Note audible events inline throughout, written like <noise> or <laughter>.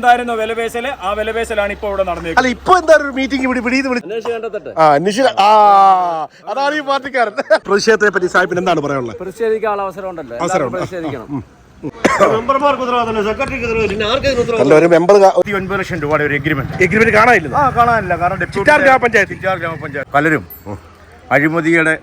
എന്തായിരുന്നു വിലപേശൽ ആ വിലപേശലാണ് ഇപ്പൊ ഇവിടെ നടന്നത് അല്ല ഇപ്പൊ എന്താ ഒരു മീറ്റിംഗ് ഇവിടെ ഇവിടെ വിളി ആ നിഷ ആ അതാണ് ഈ പാർട്ടിക്കാരൻ. പ്രതിഷേധത്തെ പറ്റി സാഹിബിന് എന്താണ് പറയാനുള്ളത്? പ്രതിഷേധിക്കാനുള്ള അവസരം ഉണ്ടല്ലോ. പ്രതിഷേധിക്കണം. അല്ല ഒരു മെമ്പർ ഒൻപത് ലക്ഷം രൂപയുടെ ഒരു എഗ്രിമെന്റ് എഗ്രിമെന്റ് കാണാനില്ല ആ കാണാനില്ല. കാരണം ഡെപ്യൂട്ടി ചിറ്റാർ ഗ്രാമപഞ്ചായത്ത് ചിറ്റാർ ഗ്രാമപഞ്ചായത്ത്. പലരും അഴിമതിയുടെ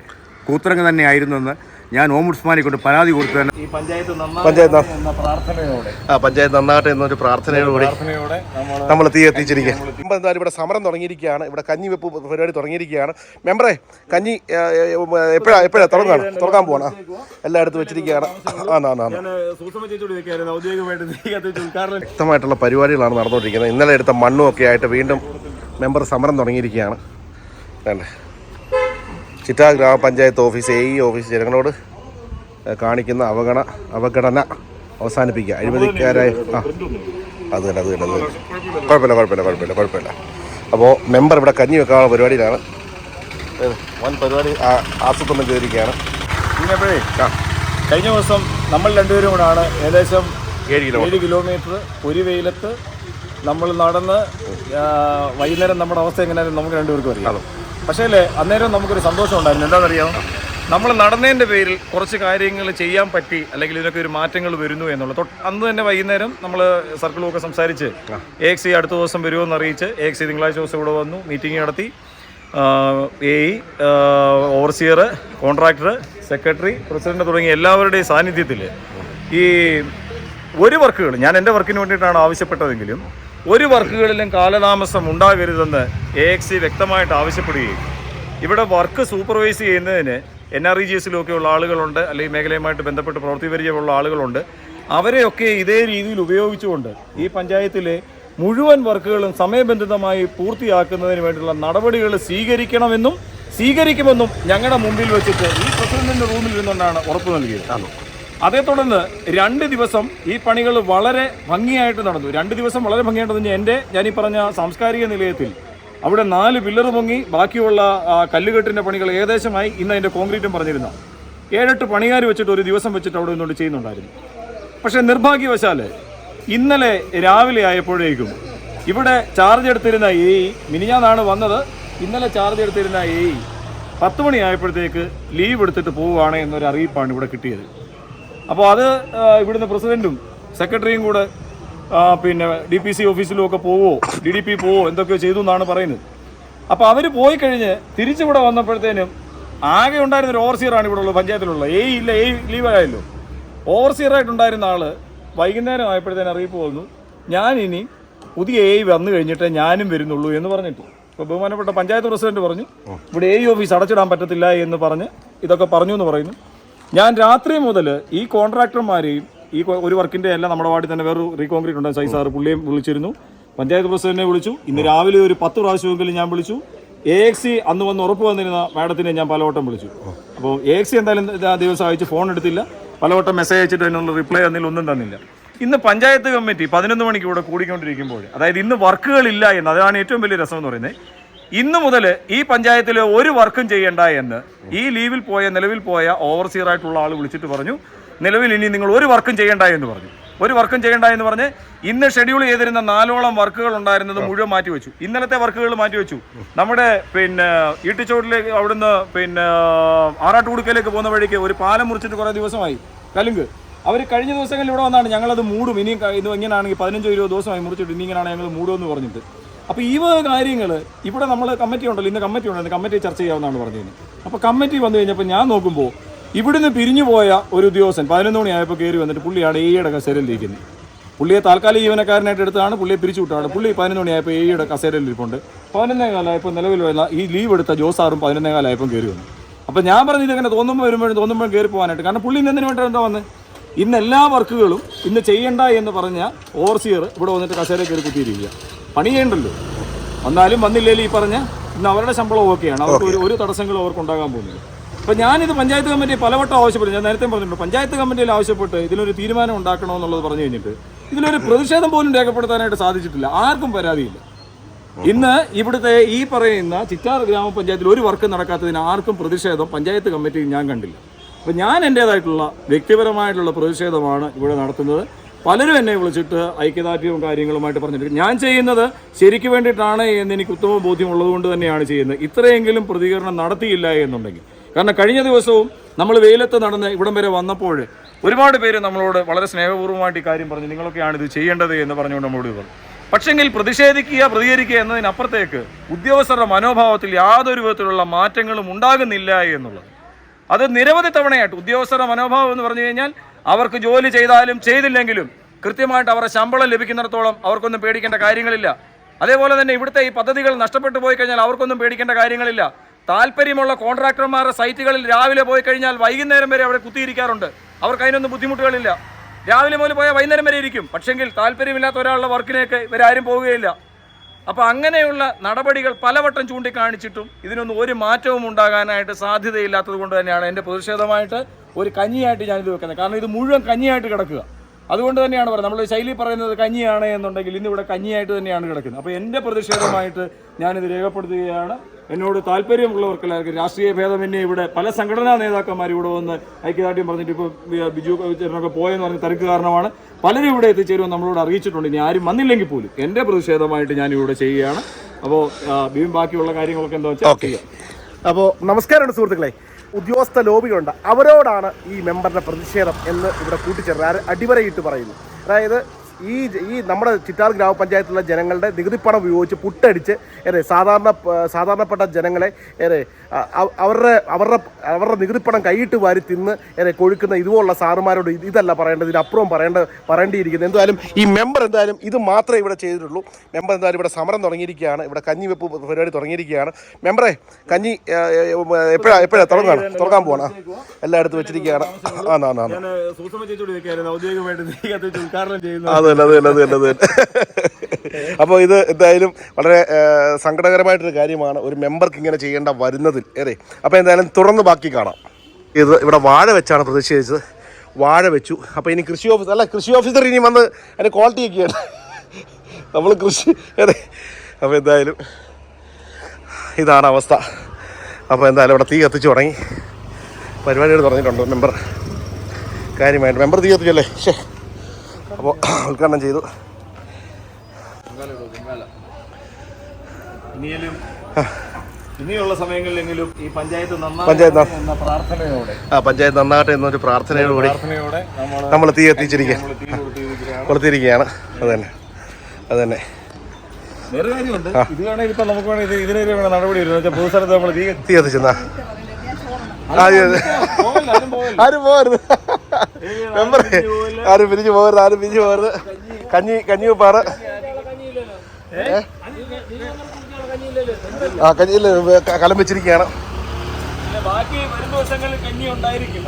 കൂത്തരങ്ങ് തന്നെയായിരുന്നെന്ന് ഞാൻ ഓമുസ്മാനെ കൊണ്ട് പരാതി കൊടുത്തു തന്നെ. ഈ പഞ്ചായത്ത് പഞ്ചായത്ത് എന്ന പ്രാർത്ഥനയോടെ. ആ പഞ്ചായത്ത് നന്നാകട്ടെ എന്നൊരു പ്രാർത്ഥനയോടുകൂടി പ്രാർത്ഥനയോടെ നമ്മൾ നമ്മൾ തീ എത്തിച്ചിരിക്കുക എന്തായാലും ഇവിടെ സമരം തുടങ്ങിയിരിക്കുകയാണ്. ഇവിടെ കഞ്ഞി വെപ്പ് പരിപാടി തുടങ്ങിയിരിക്കുകയാണ്. മെമ്പറെ കഞ്ഞി എപ്പോഴാ എപ്പോഴാ? തുടങ്ങാണ് തുടങ്ങാൻ പോവാണ്? എല്ലായിടത്തും വെച്ചിരിക്കുകയാണ്. വ്യക്തമായിട്ടുള്ള പരിപാടികളാണ് നടന്നുകൊണ്ടിരിക്കുന്നത്. ഇന്നലെ എടുത്ത മണ്ണും ഒക്കെ ആയിട്ട് വീണ്ടും മെമ്പർ സമരം തുടങ്ങിയിരിക്കുകയാണ്. വേണ്ടേ ചിറ്റാ ഗ്രാമപഞ്ചായത്ത് ഓഫീസ് ഈ ഇ ഓഫീസ് ജനങ്ങളോട് കാണിക്കുന്ന അവഗണ അവഗണന അവസാനിപ്പിക്കുക. അഴിമതിക്കാരായ ആ അത് തന്നെ അത് തന്നെ അത് കുഴപ്പമില്ല കുഴപ്പമില്ല കുഴപ്പമില്ല കുഴപ്പമില്ല. അപ്പോൾ മെമ്പർ ഇവിടെ കഞ്ഞി വെക്കാനുള്ള പരിപാടിയിലാണ്. വൻ പരിപാടി ആസൂത്രണം ചെയ്തിരിക്കുകയാണ്. പിന്നെപ്പോഴേ കഴിഞ്ഞ ദിവസം നമ്മൾ രണ്ടുപേരും കൂടാണ് ഏകദേശം ഏഴ് കിലോ ഏഴ് കിലോമീറ്റർ ഒരു വെയിലത്ത് നമ്മൾ നടന്ന് വൈകുന്നേരം നമ്മുടെ അവസ്ഥ എങ്ങനെയായാലും നമുക്ക് രണ്ടുപേർക്കും അറിയാം. പക്ഷേ അല്ലേ അന്നേരം നമുക്കൊരു സന്തോഷം ഉണ്ടായിരുന്നു. എന്താണെന്നറിയാമോ നമ്മൾ നടന്നതിന്റെ പേരിൽ കുറച്ച് കാര്യങ്ങൾ ചെയ്യാൻ പറ്റി അല്ലെങ്കിൽ ഇതിനൊക്കെ ഒരു മാറ്റങ്ങൾ വരുന്നു എന്നുള്ളത് അന്ന് തന്നെ വൈകുന്നേരം നമ്മൾ സർക്കിളുമൊക്കെ സംസാരിച്ച് എ എക്സ് അടുത്ത ദിവസം വരുമെന്ന് അറിയിച്ച് എ എക്സ് തിങ്കളാഴ്ച ദിവസം ഇവിടെ വന്നു മീറ്റിംഗ് നടത്തി. A E overseer contractor secretary president തുടങ്ങിയ എല്ലാവരുടെയും സാന്നിധ്യത്തിൽ ഈ ഒരു വർക്കുകൾ ഞാൻ എന്റെ വർക്കിന് വേണ്ടിയിട്ടാണ് ആവശ്യപ്പെട്ടതെങ്കിലും ഒരു വർക്കുകളിലും കാലതാമസം ഉണ്ടാകരുതെന്ന് എ എക്സ് സി വ്യക്തമായിട്ട് ആവശ്യപ്പെടുകയും ഇവിടെ വർക്ക് സൂപ്പർവൈസ് ചെയ്യുന്നതിന് എൻ ആർ ഇ ജി എസിലൊക്കെയുള്ള ആളുകളുണ്ട് അല്ലെങ്കിൽ മേഖലയുമായിട്ട് ബന്ധപ്പെട്ട് പ്രവൃത്തി പരിചയമുള്ള ആളുകളുണ്ട്. അവരെയൊക്കെ ഇതേ രീതിയിൽ ഉപയോഗിച്ചുകൊണ്ട് ഈ പഞ്ചായത്തിലെ മുഴുവൻ വർക്കുകളും സമയബന്ധിതമായി പൂർത്തിയാക്കുന്നതിന് വേണ്ടിയുള്ള നടപടികൾ സ്വീകരിക്കണമെന്നും സ്വീകരിക്കുമെന്നും ഞങ്ങളുടെ മുമ്പിൽ വെച്ചിട്ട് ഈ പ്രസിഡന്റിന്റെ റൂമിൽ ഇരുന്നുകൊണ്ടാണ് ഉറപ്പ് നൽകിയത്. അതേ തുടർന്ന് രണ്ട് ദിവസം ഈ പണികൾ വളരെ ഭംഗിയായിട്ട് നടന്നു. രണ്ട് ദിവസം വളരെ ഭംഗിയായിട്ട് നടന്നു. എന്റെ ഞാനീ പറഞ്ഞ സാംസ്കാരിക നിലയത്തിൽ അവിടെ നാല് പില്ലർ പൊങ്ങി ബാക്കിയുള്ള കല്ലുകെട്ടിന്റെ പണികൾ ഏകദേശമായി ഇന്ന് അതിന്റെ കോൺക്രീറ്റും പറഞ്ഞിരുന്നു. ഏഴെട്ട് പണികാർ വെച്ചിട്ട് ഒരു ദിവസം വെച്ചിട്ട് അവിടെ നിന്നുകൊണ്ട് ചെയ്യുന്നുണ്ടായിരുന്നു. പക്ഷേ നിർഭാഗ്യവശാൽ ഇന്നലെ രാവിലെ ആയപ്പോഴേക്കും ഇവിടെ ചാർജ് എടുത്തിരുന്ന എ മിനിഞ്ഞാന്നാണ് വന്നത്. ഇന്നലെ ചാർജ് എടുത്തിരുന്ന എ പത്ത് മണിയായപ്പോഴത്തേക്ക് ലീവ് എടുത്തിട്ട് പോവുകയാണ് എന്നൊരു അറിയിപ്പാണ് ഇവിടെ കിട്ടിയത്. അപ്പോൾ അത് ഇവിടുന്ന് പ്രസിഡന്റും സെക്രട്ടറിയും കൂടെ പിന്നെ ഡി പി സി ഓഫീസിലും ഒക്കെ പോവോ ഡി ഡി പി പോവോ എന്തൊക്കെയോ ചെയ്തു എന്നാണ് പറയുന്നത്. അപ്പോൾ അവർ പോയി കഴിഞ്ഞ് തിരിച്ചിവിടെ വന്നപ്പോഴത്തേനും ആകെ ഉണ്ടായിരുന്ന ഒരു ഓവർസിയറാണ് ഇവിടെ ഉള്ളത് പഞ്ചായത്തിലുള്ള ഏയ് ഇല്ല ഏയ് ലീവ് ആയല്ലോ. ഓവർസിയറായിട്ടുണ്ടായിരുന്ന ആൾ വൈകുന്നേരം ആയപ്പോഴത്തേനും അറിയിപ്പ് വന്നു. ഞാനിനി പുതിയ എ വന്നു കഴിഞ്ഞിട്ടേ ഞാനും വരുന്നുള്ളൂ എന്ന് പറഞ്ഞിട്ട്. ഇപ്പോൾ ബഹുമാനപ്പെട്ട പഞ്ചായത്ത് പ്രസിഡന്റ് പറഞ്ഞു ഇവിടെ എ ഓഫീസ് അടച്ചിടാൻ പറ്റത്തില്ല എന്ന് പറഞ്ഞ് ഇതൊക്കെ പറഞ്ഞു എന്ന് പറയുന്നു. ഞാൻ രാത്രി മുതൽ ഈ കോൺട്രാക്ടർമാരെയും ഈ ഒരു വർക്കിന്റെ എല്ലാം നമ്മുടെ വാർഡിൽ തന്നെ വേറൊരു റീകോൺക്രീറ്റ് ഉണ്ട് സൈസാർ പുള്ളിയും വിളിച്ചിരുന്നു. പഞ്ചായത്ത് പ്രസിഡന്റിനെ വിളിച്ചു. ഇന്ന് രാവിലെ ഒരു പത്ത് പ്രാവശ്യമെങ്കിലും ഞാൻ വിളിച്ചു. എ എക്സ് സി അന്ന് വന്ന് ഉറപ്പ് വന്നിരുന്ന മാഡത്തിനെ ഞാൻ പലവട്ടം വിളിച്ചു. അപ്പോൾ എ എക്സ് സി എന്തായാലും ദിവസം അയച്ച് ഫോൺ എടുത്തില്ല. പലവട്ടം മെസ്സേജ് അയച്ചിട്ട് അതിനുള്ള റിപ്ലൈ തന്നില്ല ഒന്നും തന്നില്ല. ഇന്ന് പഞ്ചായത്ത് കമ്മിറ്റി പതിനൊന്ന് മണിക്ക് ഇവിടെ കൂടിക്കൊണ്ടിരിക്കുമ്പോൾ അതായത് ഇന്ന് വർക്കുകളില്ല എന്ന് അതാണ് ഏറ്റവും വലിയ രസം എന്ന് പറയുന്നത്. ഇന്ന് മുതൽ ഈ പഞ്ചായത്തിൽ ഒരു വർക്കും ചെയ്യണ്ട എന്ന് ഈ ലീവിൽ പോയ നിലവിൽ പോയ ഓവർസിയർ ആയിട്ടുള്ള ആൾ വിളിച്ചിട്ട് പറഞ്ഞു നിലവിൽ ഇനി നിങ്ങൾ ഒരു വർക്കും ചെയ്യണ്ട എന്ന് പറഞ്ഞു. ഒരു വർക്കും ചെയ്യണ്ട എന്ന് പറഞ്ഞ് ഇന്ന് ഷെഡ്യൂൾ ചെയ്തിരുന്ന നാലോളം വർക്കുകൾ ഉണ്ടായിരുന്നത് മുഴുവൻ മാറ്റി വെച്ചു. ഇന്നലത്തെ വർക്കുകൾ മാറ്റിവെച്ചു നമ്മുടെ പിന്നെ ഈട്ടിച്ചോട്ടിലേക്ക് അവിടുന്ന് പിന്നെ ആറാട്ടുകുടുക്കയിലേക്ക് പോകുന്ന വഴിക്ക് ഒരു പാലം മുറിച്ചിട്ട് കുറേ ദിവസമായി. കലുങ്ക്. അവർ കഴിഞ്ഞ ദിവസങ്ങളിൽ ഇവിടെ വന്നാണ് ഞങ്ങളത് മൂടും. ഇനിയും ഇത് ഇങ്ങനെയാണെങ്കിൽ പതിനഞ്ചോ ഇരുപത് ദിവസമായി മുറിച്ചിട്ട് ഇനി ഇങ്ങനെയാണ് ഞങ്ങൾ മൂടുമെന്ന് പറഞ്ഞിട്ട്. അപ്പോൾ ഈ വക കാര്യങ്ങൾ ഇവിടെ നമ്മൾ കമ്മിറ്റി ഉണ്ടല്ലോ ഇന്ന് കമ്മിറ്റി ഉണ്ടല്ലോ കമ്മിറ്റി ചർച്ച ചെയ്യാവുന്നതാണ് പറഞ്ഞത് അപ്പോൾ കമ്മിറ്റി വന്നു കഴിഞ്ഞപ്പോൾ ഞാൻ നോക്കുമ്പോൾ ഇവിടുന്ന് പിരിഞ്ഞു പോയ ഒരു ഉദ്യോഗസ്ഥൻ പതിനൊന്ന് മണിയായപ്പോൾ കയറി വന്നിട്ട് പുള്ളിയാണ് എയുടെ കസേരയിൽ ഇരിക്കുന്നത്. പുള്ളിയെ താൽക്കാലിക ജീവനക്കാരനായിട്ട് എടുത്താണ് പുള്ളിയെ പിരിച്ചു വിട്ടാണ് പുള്ളി പതിനൊന്ന് മണിയായപ്പോൾ എയുടെ കസേരയിൽ ഇരിപ്പുണ്ട്. പതിനൊന്നേ കാലമായപ്പോൾ നിലവിൽ വന്ന ഈ ലീവ് എടുത്ത ജോസാറും പതിനൊന്നേ കാലമായപ്പോൾ കയറി വന്നു. അപ്പോൾ ഞാൻ പറഞ്ഞത് ഇങ്ങനെ തോന്നുമ്പോൾ വരുമ്പോഴും തോന്നുമ്പോഴും കയറി പോകാനായിട്ട്. കാരണം പുള്ളി ഇന്ന് എന്തിനു വേണ്ടി എന്താ വന്നത് ഇന്ന് എല്ലാ വർക്കുകളും ഇന്ന് ചെയ്യണ്ട എന്ന് പറഞ്ഞ ഓവർസിയർ ഇവിടെ വന്നിട്ട് കസേര കയറി കുത്തിയിരിക്കുക. പണി ചെയ്യണ്ടല്ലോ വന്നാലും വന്നില്ലേലും ഈ പറഞ്ഞ ഇന്ന് അവരുടെ ശമ്പളം ഓക്കെയാണ്. അവർക്ക് ഒരു ഒരു തടസ്സങ്ങളും അവർക്ക് ഉണ്ടാകാൻ പോകുന്നില്ല. അപ്പോൾ ഞാനിത് പഞ്ചായത്ത് കമ്മിറ്റി പലവട്ടം ആവശ്യപ്പെട്ടു. ഞാൻ നേരത്തെ പറഞ്ഞിട്ടുണ്ട് പഞ്ചായത്ത് കമ്മിറ്റിയിൽ ആവശ്യപ്പെട്ട് ഇതിലൊരു തീരുമാനം ഉണ്ടാക്കണമെന്നുള്ളത് പറഞ്ഞു കഴിഞ്ഞിട്ട് ഇതിലൊരു പ്രതിഷേധം പോലും രേഖപ്പെടുത്താനായിട്ട് സാധിച്ചിട്ടില്ല. ആർക്കും പരാതിയില്ല. ഇന്ന് ഇവിടുത്തെ ഈ പറയുന്ന ചിറ്റാർ ഗ്രാമപഞ്ചായത്തിൽ ഒരു വർക്ക് നടക്കാത്തതിന് ആർക്കും പ്രതിഷേധം പഞ്ചായത്ത് കമ്മിറ്റിയിൽ ഞാൻ കണ്ടില്ല. അപ്പോൾ ഞാൻ എന്റേതായിട്ടുള്ള വ്യക്തിപരമായിട്ടുള്ള പ്രതിഷേധമാണ് ഇവിടെ നടത്തുന്നത്. പലരും എന്നെ വിളിച്ചിട്ട് ഐക്യദാർഢ്യവും കാര്യങ്ങളുമായിട്ട് പറഞ്ഞിട്ട് ഞാൻ ചെയ്യുന്നത് ശരിക്ക് വേണ്ടിയിട്ടാണ് എന്ന് എനിക്ക് ഉത്തമ ബോധ്യമുള്ളത് കൊണ്ട് തന്നെയാണ് ചെയ്യുന്നത്. ഇത്രയെങ്കിലും പ്രതികരണം നടത്തിയില്ല എന്നുണ്ടെങ്കിൽ. കാരണം കഴിഞ്ഞ ദിവസവും നമ്മൾ വെയിലത്ത് നടന്ന് ഇവിടം വരെ വന്നപ്പോൾ ഒരുപാട് പേര് നമ്മളോട് വളരെ സ്നേഹപൂർവമായിട്ട് ഈ കാര്യം പറഞ്ഞു. നിങ്ങളൊക്കെയാണ് ഇത് ചെയ്യേണ്ടത് എന്ന് പറഞ്ഞുകൊണ്ട് നമ്മളോട് പറഞ്ഞു പക്ഷെങ്കിൽ പ്രതിഷേധിക്കുക പ്രതികരിക്കുക എന്നതിനപ്പുറത്തേക്ക് ഉദ്യോഗസ്ഥരുടെ മനോഭാവത്തിൽ യാതൊരു വിധത്തിലുള്ള മാറ്റങ്ങളും ഉണ്ടാകുന്നില്ല എന്നുള്ളത്. അത് നിരവധി തവണയായിട്ട് ഉദ്യോഗസ്ഥരുടെ മനോഭാവം എന്ന് പറഞ്ഞു കഴിഞ്ഞാൽ അവർക്ക് ജോലി ചെയ്താലും ചെയ്തില്ലെങ്കിലും കൃത്യമായിട്ട് അവരുടെ ശമ്പളം ലഭിക്കുന്നിടത്തോളം അവർക്കൊന്നും പേടിക്കേണ്ട കാര്യങ്ങളില്ല. അതേപോലെ തന്നെ ഇവിടുത്തെ ഈ പദ്ധതികൾ നഷ്ടപ്പെട്ടു പോയി കഴിഞ്ഞാൽ അവർക്കൊന്നും പേടിക്കേണ്ട കാര്യങ്ങളില്ല. താല്പര്യമുള്ള കോൺട്രാക്ടർമാരുടെ സൈറ്റുകളിൽ രാവിലെ പോയി കഴിഞ്ഞാൽ വൈകുന്നേരം വരെ അവിടെ കുത്തിയിരിക്കാറുണ്ട്. അവർക്ക് അതിനൊന്നും ബുദ്ധിമുട്ടുകളില്ല. രാവിലെ മുതൽ പോയാൽ വൈകുന്നേരം വരെ ഇരിക്കും. പക്ഷെങ്കിൽ താല്പര്യമില്ലാത്ത ഒരാളുടെ വർക്കിനേക്ക് ഇവരാരും പോവുകയില്ല. അപ്പോൾ അങ്ങനെയുള്ള നടപടികൾ പലവട്ടം ചൂണ്ടിക്കാണിച്ചിട്ടും ഇതിനൊന്നും ഒരു മാറ്റവും ഉണ്ടാകാനായിട്ട് സാധ്യതയില്ലാത്തത് കൊണ്ട് തന്നെയാണ് എന്റെ പ്രതിഷേധമായിട്ട് ഒരു കഞ്ഞിയായിട്ട് ഞാനിത് വെക്കുന്നത്. കാരണം ഇത് മുഴുവൻ കഞ്ഞിയായിട്ട് കിടക്കുക. അതുകൊണ്ട് തന്നെയാണ് പറയുന്നത്. നമ്മൾ ശൈലി പറയുന്നത് കഞ്ഞിയാണ് എന്നുണ്ടെങ്കിൽ ഇന്നിവിടെ കഞ്ഞിയായിട്ട് തന്നെയാണ് കിടക്കുന്നത്. അപ്പോൾ എന്റെ പ്രതിഷേധമായിട്ട് ഞാനിത് രേഖപ്പെടുത്തുകയാണ്. എന്നോട് താല്പര്യമുള്ളവർക്കെല്ലാവർക്കും രാഷ്ട്രീയ ഭേദമന്യേ ഇവിടെ പല സംഘടനാ നേതാക്കന്മാർ ഇവിടെ വന്ന് ഐക്യദാർഢ്യം പറഞ്ഞിട്ട് ഇപ്പോൾ ബിജു ചേട്ടനൊക്കെ പോയെന്ന് പറഞ്ഞ തിരക്ക് കാരണമാണ് പലരും ഇവിടെ എത്തിച്ചേരുമെന്ന് നമ്മളോട് അറിയിച്ചിട്ടുണ്ട്. ഇനി ആരും വന്നില്ലെങ്കിൽ പോലും എന്റെ പ്രതിഷേധമായിട്ട് ഞാൻ ചെയ്യുകയാണ്. അപ്പോൾ ബീം ബാക്കിയുള്ള കാര്യങ്ങളൊക്കെ എന്താ വെച്ചാൽ ഓക്കെ. അപ്പോൾ നമസ്കാരമുണ്ട് സുഹൃത്തുക്കളെ. ഉദ്യോഗസ്ഥ ലോബികളുണ്ട്. അവരോടാണ് ഈ മെമ്പറുടെ പ്രതിഷേധം എന്ന് ഇവിടെ കൂട്ടിച്ചേർന്ന് അടിവരയിട്ട് പറയുന്നു. അതായത് ഈ ഈ നമ്മുടെ ചിറ്റാർ ഗ്രാമപഞ്ചായത്തിലുള്ള ജനങ്ങളുടെ നികുതിപ്പണം ഉപയോഗിച്ച് പുട്ടടിച്ച് ഏറെ സാധാരണ സാധാരണപ്പെട്ട ജനങ്ങളെ ഏറെ അവരുടെ അവരുടെ അവരുടെ നികുതിപ്പണം കൈയിട്ട് വാരി തിന്ന് ഏറെ കൊഴുക്കുന്ന ഇതുപോലുള്ള സാറുമാരോട് ഇതല്ല പറയേണ്ടത് ഇതിനപ്പുറം പറയേണ്ട പറയേണ്ടിയിരിക്കുന്നത് എന്തായാലും ഈ മെമ്പർ എന്തായാലും ഇത് മാത്രമേ ഇവിടെ ചെയ്തിട്ടുള്ളൂ. മെമ്പർ എന്തായാലും ഇവിടെ സമരം തുടങ്ങിയിരിക്കുകയാണ്. ഇവിടെ കഞ്ഞി വെപ്പ് പരിപാടി തുടങ്ങിയിരിക്കുകയാണ്. മെമ്പറേ കഞ്ഞി എപ്പോഴാണ് എപ്പോഴാണ് തുടങ്ങാണ് തുടങ്ങാൻ പോകണം എല്ലായിടത്തും വെച്ചിരിക്കുകയാണ്. ആ ആ ആ ഔദ്യോഗികമായിട്ട് ഉദ്ഘാടനം തന്നെ അത് തന്നെ അത് അത് അപ്പോൾ ഇത് എന്തായാലും വളരെ സങ്കടകരമായിട്ടൊരു കാര്യമാണ് ഒരു മെമ്പർക്ക് ഇങ്ങനെ ചെയ്യേണ്ട വരുന്നതിൽ ഏറെ അപ്പോൾ എന്തായാലും തുറന്ന് ബാക്കി കാണാം. ഇത് ഇവിടെ വാഴ വെച്ചാണ് പ്രതിഷേധിച്ചത് വാഴ വെച്ചു. അപ്പോൾ ഇനി കൃഷി ഓഫീസർ അല്ല കൃഷി ഓഫീസർ ഇനി വന്ന് അതിന്റെ ക്വാളിറ്റി ഒക്കെയാണ് നമ്മൾ കൃഷി അതെ. അപ്പോൾ എന്തായാലും ഇതാണ് അവസ്ഥ. അപ്പോൾ എന്തായാലും ഇവിടെ തീ കത്തിച്ചു തുടങ്ങി. പരിപാടികൾ തുടങ്ങിയിട്ടുണ്ട് മെമ്പർ. കാര്യമായിട്ട് മെമ്പർ തീ കത്തിച്ചല്ലേ? ശേ അപ്പോൾ ഉദ്ഘാടനം ചെയ്തു. ഇനിയും ഇനിയുള്ള സമയങ്ങളിലെങ്കിലും ഈ പഞ്ചായത്ത് പഞ്ചായത്ത് എന്ന പ്രാർത്ഥനയോടെ. ആ പഞ്ചായത്ത് നന്നാകട്ടെ എന്നൊരു പ്രാർത്ഥനയോടുകൂടി പ്രാർത്ഥനയോടെ നമ്മൾ തീ എത്തിച്ചിരിക്കുക കൊടുത്തിരിക്കുകയാണ്. അത് തന്നെ. അത് തന്നെ. വേറെ കാര്യമുണ്ട്. ഇത് വേണമെങ്കിൽ ഇപ്പൊ നമുക്ക് വേണമെങ്കിൽ ഇത് ഇതിനെതിരെ വേണം നടപടി വെച്ചാൽ പൊതുസ്ഥലത്ത് നമ്മൾ തീ തീ കത്തിച്ചെന്നാ ആ, അതെ, അതെ. പോകല്ല, ആരും പോകല്ല. ആരും പോകരുത് മെമ്പർ ആരും പിരിഞ്ഞു പോകരുത് ആരും പിരിഞ്ഞു പോകരുത് കഞ്ഞി കഞ്ഞി വെപ്പാറ്? ആ കഞ്ഞിയിൽ കലം വെച്ചിരിക്കുകയാണ് ബാക്കി വരും ദിവസങ്ങളിൽ കഞ്ഞി ഉണ്ടായിരിക്കും.